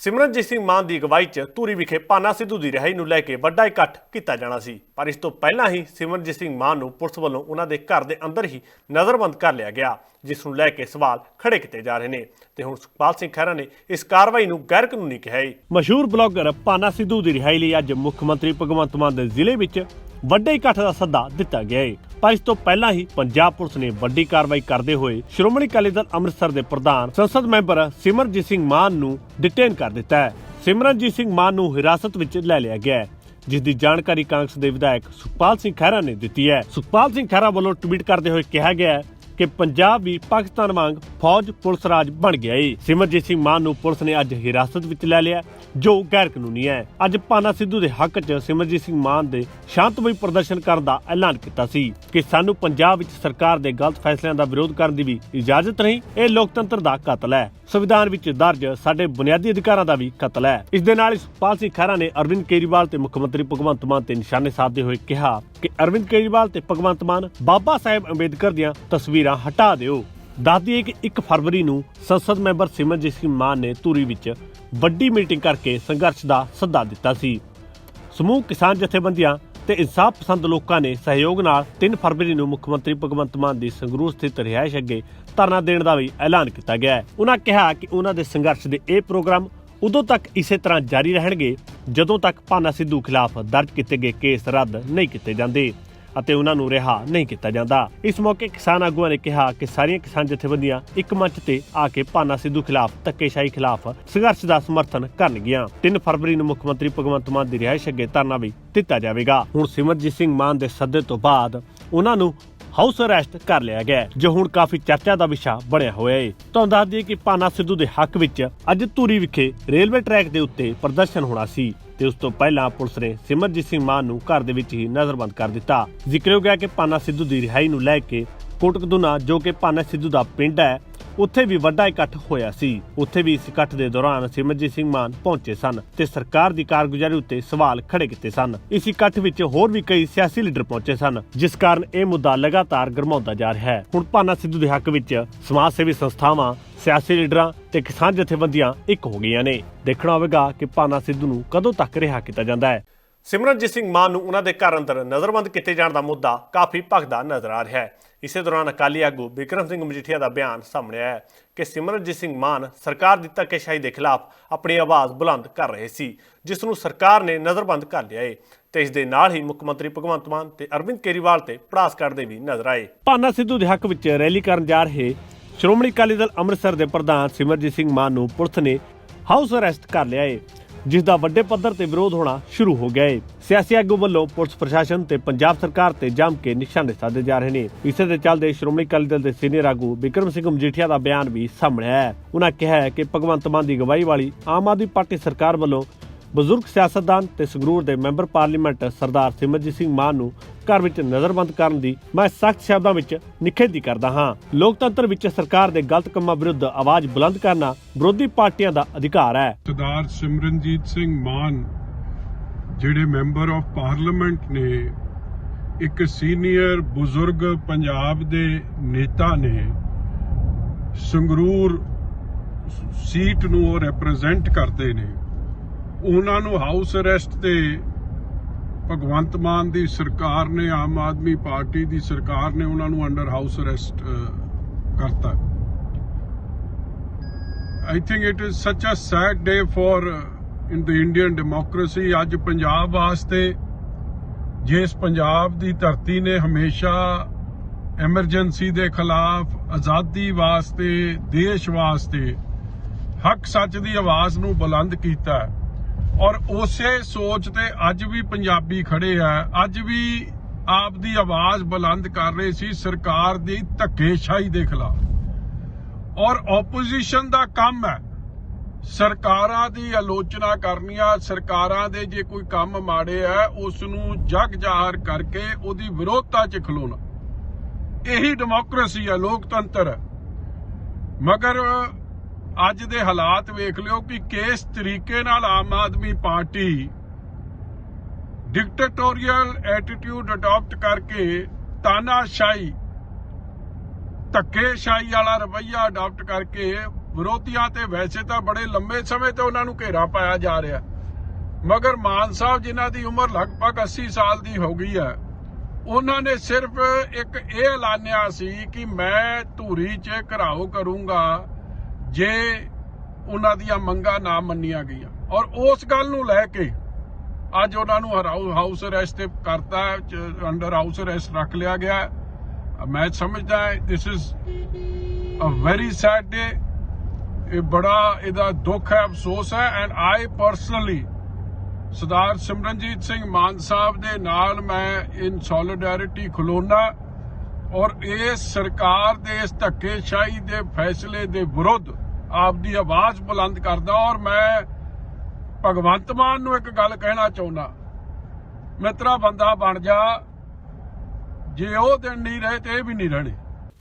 ਸਿਮਰਨਜੀਤ ਸਿੰਘ ਮਾਨ ਦੀ ਅਗਵਾਈ 'ਚ ਧੂਰੀ ਵਿਖੇ ਪਾਨਾ ਸਿੱਧੂ ਦੀ ਰਿਹਾਈ ਨੂੰ ਲੈ ਕੇ ਵੱਡਾ ਇਕੱਠ ਕੀਤਾ ਜਾਣਾ ਸੀ। ਪਰ ਇਸ ਤੋਂ ਪਹਿਲਾਂ ਹੀ ਸਿਮਰਨਜੀਤ ਸਿੰਘ ਮਾਨ ਨੂੰ ਪੁਲਿਸ ਵੱਲੋਂ ਉਹਨਾਂ ਦੇ ਘਰ ਦੇ ਅੰਦਰ ਹੀ ਨਜ਼ਰਬੰਦ ਕਰ ਲਿਆ ਗਿਆ, ਜਿਸ ਨੂੰ ਲੈ ਕੇ ਸਵਾਲ ਖੜੇ ਕੀਤੇ ਜਾ ਰਹੇ ਨੇ ਤੇ ਹੁਣ ਸੁਖਪਾਲ ਸਿੰਘ ਖਹਿਰਾ ਨੇ ਇਸ ਕਾਰਵਾਈ ਨੂੰ ਗੈਰ ਕਾਨੂੰਨੀ ਕਿਹਾ ਹੈ ਮਸ਼ਹੂਰ ਬਲੌਗਰ ਪਾਨਾ ਸਿੱਧੂ ਦੀ ਰਿਹਾਈ ਲਈ ਅੱਜ ਮੁੱਖ ਮੰਤਰੀ ਭਗਵੰਤ ਮਾਨ ਦੇ ਜ਼ਿਲ੍ਹੇ ਵਿੱਚ ਵੱਡੇ ਇਕੱਠ ਦਾ ਸੱਦਾ ਦਿੱਤਾ ਗਿਆ ਹੈ ਪਰ ਇਸ ਤੋਂ ਪਹਿਲਾਂ ਹੀ ਪੰਜਾਬ ਪੁਲਿਸ ਨੇ ਵੱਡੀ ਕਾਰਵਾਈ ਕਰਦੇ ਹੋਏ ਸ਼੍ਰੋਮਣੀ ਅਕਾਲੀ ਦਲ ਅੰਮ੍ਰਿਤਸਰ ਦੇ ਪ੍ਰਧਾਨ ਸੰਸਦ ਮੈਂਬਰ ਸਿਮਰਜੀਤ ਸਿੰਘ ਮਾਨ ਨੂੰ ਡਿਟੇਨ ਕਰ ਦਿੱਤਾ ਹੈ। ਸਿਮਰਨਜੀਤ ਸਿੰਘ ਮਾਨ ਨੂੰ ਹਿਰਾਸਤ ਵਿੱਚ ਲੈ ਲਿਆ ਗਿਆ ਹੈ, ਜਿਸ ਦੀ ਜਾਣਕਾਰੀ ਕਾਂਗਰਸ ਦੇ ਵਿਧਾਇਕ ਸੁਖਪਾਲ ਸਿੰਘ ਖਹਿਰਾ ਨੇ ਦਿੱਤੀ ਹੈ। ਸੁਖਪਾਲ ਸਿੰਘ ਖਹਿਰਾ ਵੱਲੋਂ ਟਵੀਟ ਕਰਦੇ ਹੋਏ ਕਿਹਾ ਗਿਆ ਹੈ ਕਿ ਪੰਜਾਬ ਵੀ ਪਾਕਿਸਤਾਨ ਵਾਂਗ ਫੌਜ, ਪੁਲਿਸ ਰਾਜ ਬਣ ਗਿਆ ਏ। ਸਿਮਰਜੀਤ ਸਿੰਘ ਮਾਨ ਨੂੰ ਪੁਲਿਸ ਨੇ ਅੱਜ ਹਿਰਾਸਤ ਵਿੱਚ ਲੈ ਲਿਆ, ਜੋ ਗੈਰ ਕਾਨੂੰਨੀ ਹੈ। ਅੱਜ ਪਾਨਾ ਸਿੱਧੂ ਦੇ ਹੱਕ 'ਚ ਸਿਮਰਜੀਤ ਸਿੰਘ ਮਾਨ ਦੇ ਸ਼ਾਂਤਮਈ ਪ੍ਰਦਰਸ਼ਨ ਕਰਨ ਦਾ ਐਲਾਨ ਕੀਤਾ ਸੀ ਕਿ ਸਾਨੂੰ ਪੰਜਾਬ ਵਿੱਚ ਸਰਕਾਰ ਦੇ ਗਲਤ ਫੈਸਲਿਆਂ ਦਾ ਵਿਰੋਧ ਕਰਨ ਦੀ ਵੀ ਇਜਾਜ਼ਤ ਨਹੀਂ, ਇਹ ਲੋਕਤੰਤਰ ਦਾ ਕਤਲ ਹੈ। ਸੰਵਿਧਾਨ ਵਿੱਚ ਦਰਜ ਸਾਡੇ ਬੁਨਿਆਦੀ ਅਧਿਕਾਰਾਂ ਦਾ ਵੀ ਕਤਲ ਹੈ। ਇਸ ਦੇ ਨਾਲ ਹੀ ਸੁਖਪਾਲ ਸਿੰਘ ਖਹਿਰਾ ਨੇ ਅਰਵਿੰਦ ਕੇਜਰੀਵਾਲ ਤੇ ਮੁੱਖ ਮੰਤਰੀ ਭਗਵੰਤ ਮਾਨ ਤੇ ਨਿਸ਼ਾਨੇ ਸਾਧਦੇ ਹੋਏ ਕਿਹਾ ਕਿ ਅਰਵਿੰਦ ਕੇਜਰੀਵਾਲ ਤੇ ਭਗਵੰਤ ਮਾਨ ਬਾਬਾ ਸਾਹਿਬ ਅੰਬੇਦਕਰ ਦੀਆਂ ਤਸਵੀਰਾਂ ਹਟਾ ਦਿਓ। ਦੱਸ ਦਈਏ ਕਿ 1 ਫਰਵਰੀ ਨੂੰ ਸੰਸਦ ਮੈਂਬਰ ਸਿਮਰਜੀਤ ਸਿੰਘ ਮਾਨ ਨੇ ਧੂਰੀ ਵਿੱਚ ਵੱਡੀ ਮੀਟਿੰਗ ਕਰਕੇ ਸੰਘਰਸ਼ ਦਾ ਸੱਦਾ ਦਿੱਤਾ ਸੀ। ਸਮੂਹ ਕਿਸਾਨ ਜਥੇਬੰਦੀਆਂ ਤੇ ਇਨਸਾਫ ਪਸੰਦ ਲੋਕਾਂ ਨੇ ਸਹਿਯੋਗ ਨਾਲ 3 ਫਰਵਰੀ ਨੂੰ ਮੁੱਖ ਮੰਤਰੀ ਭਗਵੰਤ ਮਾਨ ਦੀ ਸੰਗਰੂਰ ਸਥਿਤ ਰਿਹਾਇਸ਼ ਅੱਗੇ ਧਰਨਾ ਦੇਣ ਦਾ ਵੀ ਐਲਾਨ ਕੀਤਾ ਗਿਆ ਹੈ। ਉਹਨਾਂ ਕਿਹਾ ਕਿ ਉਹਨਾਂ ਦੇ ਸੰਘਰਸ਼ ਦੇ ਇਹ ਪ੍ਰੋਗਰਾਮ ਉਦੋਂ ਤੱਕ ਇਸੇ ਤਰ੍ਹਾਂ ਜਾਰੀ ਰਹਿਣਗੇ ਜਦੋਂ ਤੱਕ ਪਾਨਾ ਸਿੱਧੂ ਖਿਲਾਫ ਦਰਜ ਕੀਤੇ ਗਏ ਕੇਸ ਰੱਦ ਨਹੀਂ ਕੀਤੇ ਜਾਂਦੇ। ਅਤੇ ਉਹਨਾਂ ਨੂੰ ਰਿਹਾ ਨਹੀਂ ਕੀਤਾ ਜਾਂਦਾ। ਇਸ ਮੌਕੇ ਕਿਸਾਨ ਆਗੂਆਂ ਨੇ ਕਿਹਾ ਕਿ ਸਾਰੀਆਂ ਕਿਸਾਨ ਜਥੇਬੰਦੀਆਂ ਇੱਕ ਮੰਚ ਤੇ ਆ ਕੇ ਪਾਨਾ ਸਿੱਧੂ ਖਿਲਾਫ, ਧੱਕੇਸ਼ਾਹੀ ਖਿਲਾਫ ਸੰਘਰਸ਼ ਦਾ ਸਮਰਥਨ ਕਰਨਗੀਆਂ। 3 ਫਰਵਰੀ ਨੂੰ ਮੁੱਖ ਮੰਤਰੀ ਭਗਵੰਤ ਮਾਨ ਦੀ ਰਿਹਾਇਸ਼ ਅੱਗੇ ਧਰਨਾ ਵੀ ਦਿੱਤਾ ਜਾਵੇਗਾ। ਹੁਣ ਸਿਮਰਜੀਤ ਸਿੰਘ ਮਾਨ ਦੇ ਸੱਦੇ ਤੋਂ ਬਾਅਦ ਉਹਨਾਂ ਨੂੰ ਹਾਊਸ ਅਰੈਸਟ ਕਰ ਲਿਆ ਗਿਆ ਜੋ ਹੁਣ ਕਾਫੀ ਚਰਚਾ ਦਾ ਵਿਸ਼ਾ ਬਣਿਆ ਹੋਇਆ ਹੈ। ਤੁਹਾਨੂੰ ਦੱਸ ਦਈਏ ਕਿ ਪਾਨਾ ਸਿੱਧੂ ਦੇ ਹੱਕ ਵਿੱਚ ਅੱਜ ਧੂਰੀ ਵਿਖੇ ਰੇਲਵੇ ਟਰੈਕ ਦੇ ਉੱਤੇ ਪ੍ਰਦਰਸ਼ਨ ਹੋਣਾ ਸੀ। ਤੇ ਉਸ ਤੋਂ ਪਹਿਲਾਂ ਪੁਲਿਸ ਨੇ ਸਿਮਰਜੀਤ ਸਿੰਘ ਮਾਨ ਨੂੰ ਘਰ ਦੇ ਵਿੱਚ ਹੀ ਨਜ਼ਰਬੰਦ ਕਰ ਦਿੱਤਾ। ਜ਼ਿਕਰਯੋਗ ਹੈ ਕਿ ਪਾਨਾ ਸਿੱਧੂ ਦੀ ਰਿਹਾਈ ਨੂੰ ਲੈ ਕੇ ਕੋਟਕਦੂਨਾ, ਜੋ ਕਿ ਪਾਨਾ ਸਿੱਧੂ ਦਾ ਪਿੰਡ ਹੈ, ਉੱਥੇ ਵੀ ਵੱਡਾ ਇਕੱਠ ਹੋਇਆ ਸੀ। ਉੱਥੇ ਵੀ ਇਸ ਇਕੱਠ ਦੇ ਦੌਰਾਨ ਸਿਮਰਜੀਤ ਸਿੰਘ ਮਾਨ ਪਹੁੰਚੇ ਸਨ ਤੇ ਸਰਕਾਰ ਦੀ ਕਾਰਗੁਜ਼ਾਰੀ ਉੱਤੇ ਸਵਾਲ ਖੜੇ ਕੀਤੇ ਸਨ। ਇਸ ਇਕੱਠ ਵਿੱਚ ਹੋਰ ਵੀ ਕਈ ਸਿਆਸੀ ਲੀਡਰ ਪਹੁੰਚੇ ਸਨ, ਜਿਸ ਕਾਰਨ ਇਹ ਮੁੱਦਾ ਲਗਾਤਾਰ ਗਰਮਾਉਂਦਾ ਜਾ ਰਿਹਾ ਹੈ। ਹੁਣ ਭਾਨਾ ਸਿੱਧੂ ਦੇ ਹੱਕ ਵਿੱਚ ਸਮਾਜ ਸੇਵੀ ਸੰਸਥਾਵਾਂ, ਸਿਆਸੀ ਲੀਡਰਾਂ ਤੇ ਕਿਸਾਨ ਜਥੇਬੰਦੀਆਂ ਇੱਕ ਹੋ ਗਈਆਂ ਨੇ। ਦੇਖਣਾ ਹੋਵੇਗਾ ਕਿ ਭਾਨਾ ਸਿੱਧੂ ਨੂੰ ਕਦੋਂ ਤੱਕ ਰਿਹਾ ਕੀਤਾ ਜਾਂਦਾ ਹੈ। ਸਿਮਰਨਜੀਤ ਸਿੰਘ ਮਾਨ ਨੂੰ ਉਹਨਾਂ ਦੇ ਘਰ ਅੰਦਰ ਨਜ਼ਰਬੰਦ ਕੀਤੇ ਜਾਣ ਦਾ ਮੁੱਦਾ ਕਾਫੀ ਭਖਦਾ ਨਜ਼ਰ ਆ ਰਿਹਾ ਹੈ। ਇਸੇ ਦੌਰਾਨ ਅਕਾਲੀ ਆਗੂ ਬਿਕਰਮ ਸਿੰਘ ਮਜੀਠੀਆ ਦਾ ਬਿਆਨ ਸਾਹਮਣੇ ਆਇਆ ਹੈ ਕਿ ਸਿਮਰਨਜੀਤ ਸਿੰਘ ਮਾਨ ਸਰਕਾਰ ਦੀ ਧੱਕੇਸ਼ਾਹੀ ਦੇ ਖਿਲਾਫ ਆਪਣੀ ਆਵਾਜ਼ ਬੁਲੰਦ ਕਰ ਰਹੇ ਸੀ, ਜਿਸ ਨੂੰ ਸਰਕਾਰ ਨੇ ਨਜ਼ਰਬੰਦ ਕਰ ਲਿਆ ਏ ਤੇ ਇਸ ਦੇ ਨਾਲ ਹੀ ਮੁੱਖ ਮੰਤਰੀ ਭਗਵੰਤ ਮਾਨ ਤੇ ਅਰਵਿੰਦ ਕੇਜਰੀਵਾਲ ਤੇ ਪੜਾਸ ਕਰਦੇ ਵੀ ਨਜ਼ਰ ਆਏ। ਪਾਨਾ ਸਿੱਧੂ ਦੇ ਹੱਕ ਵਿੱਚ ਰੈਲੀ ਕਰਨ ਜਾ ਰਹੇ ਸ਼੍ਰੋਮਣੀ ਅਕਾਲੀ ਦਲ ਅੰਮ੍ਰਿਤਸਰ ਦੇ ਪ੍ਰਧਾਨ ਸਿਮਰਜੀਤ ਸਿੰਘ ਮਾਨ ਨੂੰ ਪੁਲਿਸ ਨੇ ਹਾਊਸ ਅਰੈਸਟ ਕਰ ਲਿਆ ਏ। ਜਿਸ ਦਾ ਵੱਡੇ ਪੱਧਰ ਤੇ ਵਿਰੋਧ ਹੋਣਾ ਸ਼ੁਰੂ ਹੋ ਗਿਆ ਏ। ਸਿਆਸੀ ਆਗੂ ਵੱਲੋਂ ਪੁਲਿਸ ਪ੍ਰਸ਼ਾਸਨ ਤੇ ਪੰਜਾਬ ਸਰਕਾਰ ਤੇ ਜੰਮ ਕੇ ਨਿਸ਼ਾਨੇ ਸਾਧੇ ਜਾ ਰਹੇ ਨੇ। ਇਸੇ ਦੇ ਚੱਲਦੇ ਸ਼੍ਰੋਮਣੀ ਅਕਾਲੀ ਦਲ ਦੇ ਸੀਨੀਅਰ ਆਗੂ ਬਿਕਰਮ ਸਿੰਘ ਮਜੀਠੀਆ ਦਾ ਬਿਆਨ ਵੀ ਸਾਹਮਣੇ ਆਇਆ ਉਹਨਾਂ ਕਿਹਾ ਹੈ ਕਿ ਭਗਵੰਤ ਮਾਨ ਦੀ ਅਗਵਾਈ ਵਾਲੀ ਆਮ ਆਦਮੀ ਪਾਰਟੀ ਸਰਕਾਰ ਵੱਲੋਂ ਬਜ਼ੁਰਗ ਸਿਆਸਤਦਾਨ ਤੇ ਸੰਗਰੂਰ ਦੇ ਮੈਂਬਰ ਪਾਰਲੀਮੈਂਟ ਸਰਦਾਰ ਸਿਮਰਜੀਤ ਸਿੰਘ ਮਾਨ ਨੂੰ ਘਰ ਵਿੱਚ ਨਜ਼ਰਬੰਦ ਕਰਨ ਦੀ ਮੈਂ ਸਖਤ ਸ਼ਬਦਾਂ ਵਿੱਚ ਨਿਖੇਧੀ ਕਰਦਾ ਹਾਂ। ਲੋਕਤੰਤਰ ਵਿੱਚ ਸਰਕਾਰ ਦੇ ਗਲਤ ਕੰਮਾਂ ਵਿਰੁੱਧ ਆਵਾਜ਼ ਬੁਲੰਦ ਕਰਨਾ ਵਿਰੋਧੀ ਪਾਰਟੀਆਂ ਦਾ ਅਧਿਕਾਰ ਹੈ। ਸਰਦਾਰ ਸਿਮਰਨਜੀਤ ਸਿੰਘ ਮਾਨ, ਜਿਹੜੇ ਮੈਂਬਰ ਆਫ ਪਾਰਲੀਮੈਂਟ ਨੇ, ਇੱਕ ਸੀਨੀਅਰ ਬਜ਼ੁਰਗ ਪੰਜਾਬ ਦੇ ਨੇਤਾ ਨੇ, ਸੰਗਰੂਰ ਸੀਟ ਨੂੰ ਉਹ ਰਿਪਰੈਜ਼ੈਂਟ ਕਰਦੇ ਨੇ। ਉਹਨਾਂ ਨੂੰ ਹਾਊਸ ਅਰੈਸਟ ਤੇ ਭਗਵੰਤ ਮਾਨ ਦੀ ਸਰਕਾਰ ਨੇ, ਆਮ ਆਦਮੀ ਪਾਰਟੀ ਦੀ ਸਰਕਾਰ ਨੇ ਉਹਨਾਂ ਨੂੰ ਅੰਡਰ ਹਾਊਸ ਅਰੈਸਟ ਕਰਤਾ। I think it is such a sad day for in in the Indian ਅੱਜ ਪੰਜਾਬ ਵਾਸਤੇ ਜਿਸ ਪੰਜਾਬ ਦੀ ਧਰਤੀ ਨੇ ਹਮੇਸ਼ਾ ਐਮਰਜੈਂਸੀ ਦੇ ਖਿਲਾਫ ਆਜ਼ਾਦੀ ਵਾਸਤੇ ਦੇਸ਼ ਵਾਸਤੇ ਹੱਕ ਸੱਚ ਦੀ ਆਵਾਜ਼ ਨੂੰ ਬੁਲੰਦ ਕੀਤਾ ਔਰ ਉਸੇ ਸੋਚ ਤੇ ਅੱਜ ਵੀ ਪੰਜਾਬੀ ਖੜੇ ਆ ਅੱਜ ਵੀ ਆਪ ਦੀ ਆਵਾਜ਼ ਬੁਲੰਦ ਕਰ ਰਹੇ ਸੀ ਸਰਕਾਰ ਦੀ ਧੱਕੇਸ਼ਾਹੀ ਦੇ ਖਿਲਾਫ ਔਰ ਆਪੋਜੀਸ਼ਨ ਦਾ ਕੰਮ ਹੈ। ਸਰਕਾਰਾਂ ਦੀ ਆਲੋਚਨਾ ਕਰਨੀ ਆ, ਸਰਕਾਰਾਂ ਦੇ ਜੇ ਕੋਈ ਕੰਮ ਮਾੜੇ ਹੈ ਉਸ ਨੂੰ ਜਗ ਜ਼ਾਹਰ ਕਰਕੇ ਉਹਦੀ ਵਿਰੋਧਤਾ 'ਚ ਖਲੋਣਾ। ਇਹੀ ਡੈਮੋਕ੍ਰੇਸੀ ਹੈ ਲੋਕਤੰਤਰ। ਹੈ ਮਗਰ ਅੱਜ ਦੇ ਹਾਲਾਤ ਵੇਖ ਲਿਓ ਕਿ ਕਿਸ ਤਰੀਕੇ ਨਾਲ Aam Aadmi Party dictatorial attitude adopt ਕਰਕੇ ਤਾਨਾਸ਼ਾਹੀ ਧੱਕੇਸ਼ਾਹੀ ਵਾਲਾ ਰਵੱਈਆ ਅਡਾਪਟ ਕਰਕੇ ਵਿਰੋਧੀਆਂ ਤੇ ਵੈਸੇ ਤਾਂ ਬੜੇ ਲੰਬੇ ਸਮੇਂ ਤੋਂ ਉਹਨਾਂ ਨੂੰ ਘੇਰਾ ਪਾਇਆ ਜਾ ਰਿਹਾ ਮਗਰ ਮਾਨ ਸਾਹਿਬ ਜਿਨ੍ਹਾਂ ਦੀ ਉਮਰ ਲਗਭਗ 80 ਸਾਲ ਦੀ ਹੋ ਗਈ ਹੈ, ਉਹਨਾਂ ਨੇ ਸਿਰਫ ਇੱਕ ਇਹ ਐਲਾਨਿਆ ਸੀ ਕਿ ਮੈਂ ਧੂਰੀ 'ਚ ਘਰਾਓ ਕਰੂੰਗਾ ਜੇ ਉਹਨਾਂ ਦੀਆਂ ਮੰਗਾਂ ਨਾ ਮੰਨੀਆਂ ਗਈਆਂ ਔਰ ਉਸ ਗੱਲ ਨੂੰ ਲੈ ਕੇ ਅੱਜ ਉਹਨਾਂ ਨੂੰ ਹਾਊਸ ਅਰੈਸਟ ਤੇ ਕਰਤਾ ਅੰਡਰ ਹਾਊਸ ਅਰੈਸਟ ਰੱਖ ਲਿਆ ਗਿਆ ਹੈ। ਮੈਂ ਸਮਝਦਾ this is a very sad day ਇਹ ਬੜਾ ਇਹਦਾ ਦੁੱਖ ਹੈ, ਅਫਸੋਸ ਹੈ and I personally Sardar Simranjit Singh Mann sahib ਦੇ ਨਾਲ ਮੈਂ ਇਨ ਸੋਲੀਡੈਰਿਟੀ ਖਲੋਨਾ, ਔਰ ਇਸ ਸਰਕਾਰ ਦੇ ਇਸ ਧੱਕੇਸ਼ਾਹੀ ਦੇ ਫੈਸਲੇ ਦੇ ਵਿਰੁੱਧ ਆਪਦੀ ਆਵਾਜ਼ ਬੁਲੰਦ ਕਰਦਾ, ਔਰ ਮੈਂ ਭਗਵੰਤ ਮਾਨ ਨੂੰ ਇੱਕ ਗੱਲ ਕਹਿਣਾ ਚਾਹੁੰਦਾ। ਮਿੱਤਰਾ, ਬੰਦਾ ਬਣ ਜਾ ਜੇ ਉਹ ਦਿਨ ਨਹੀਂ ਰਹੇ ਤੇ ਇਹ ਵੀ ਨਹੀਂ ਰਹਿਣੇ।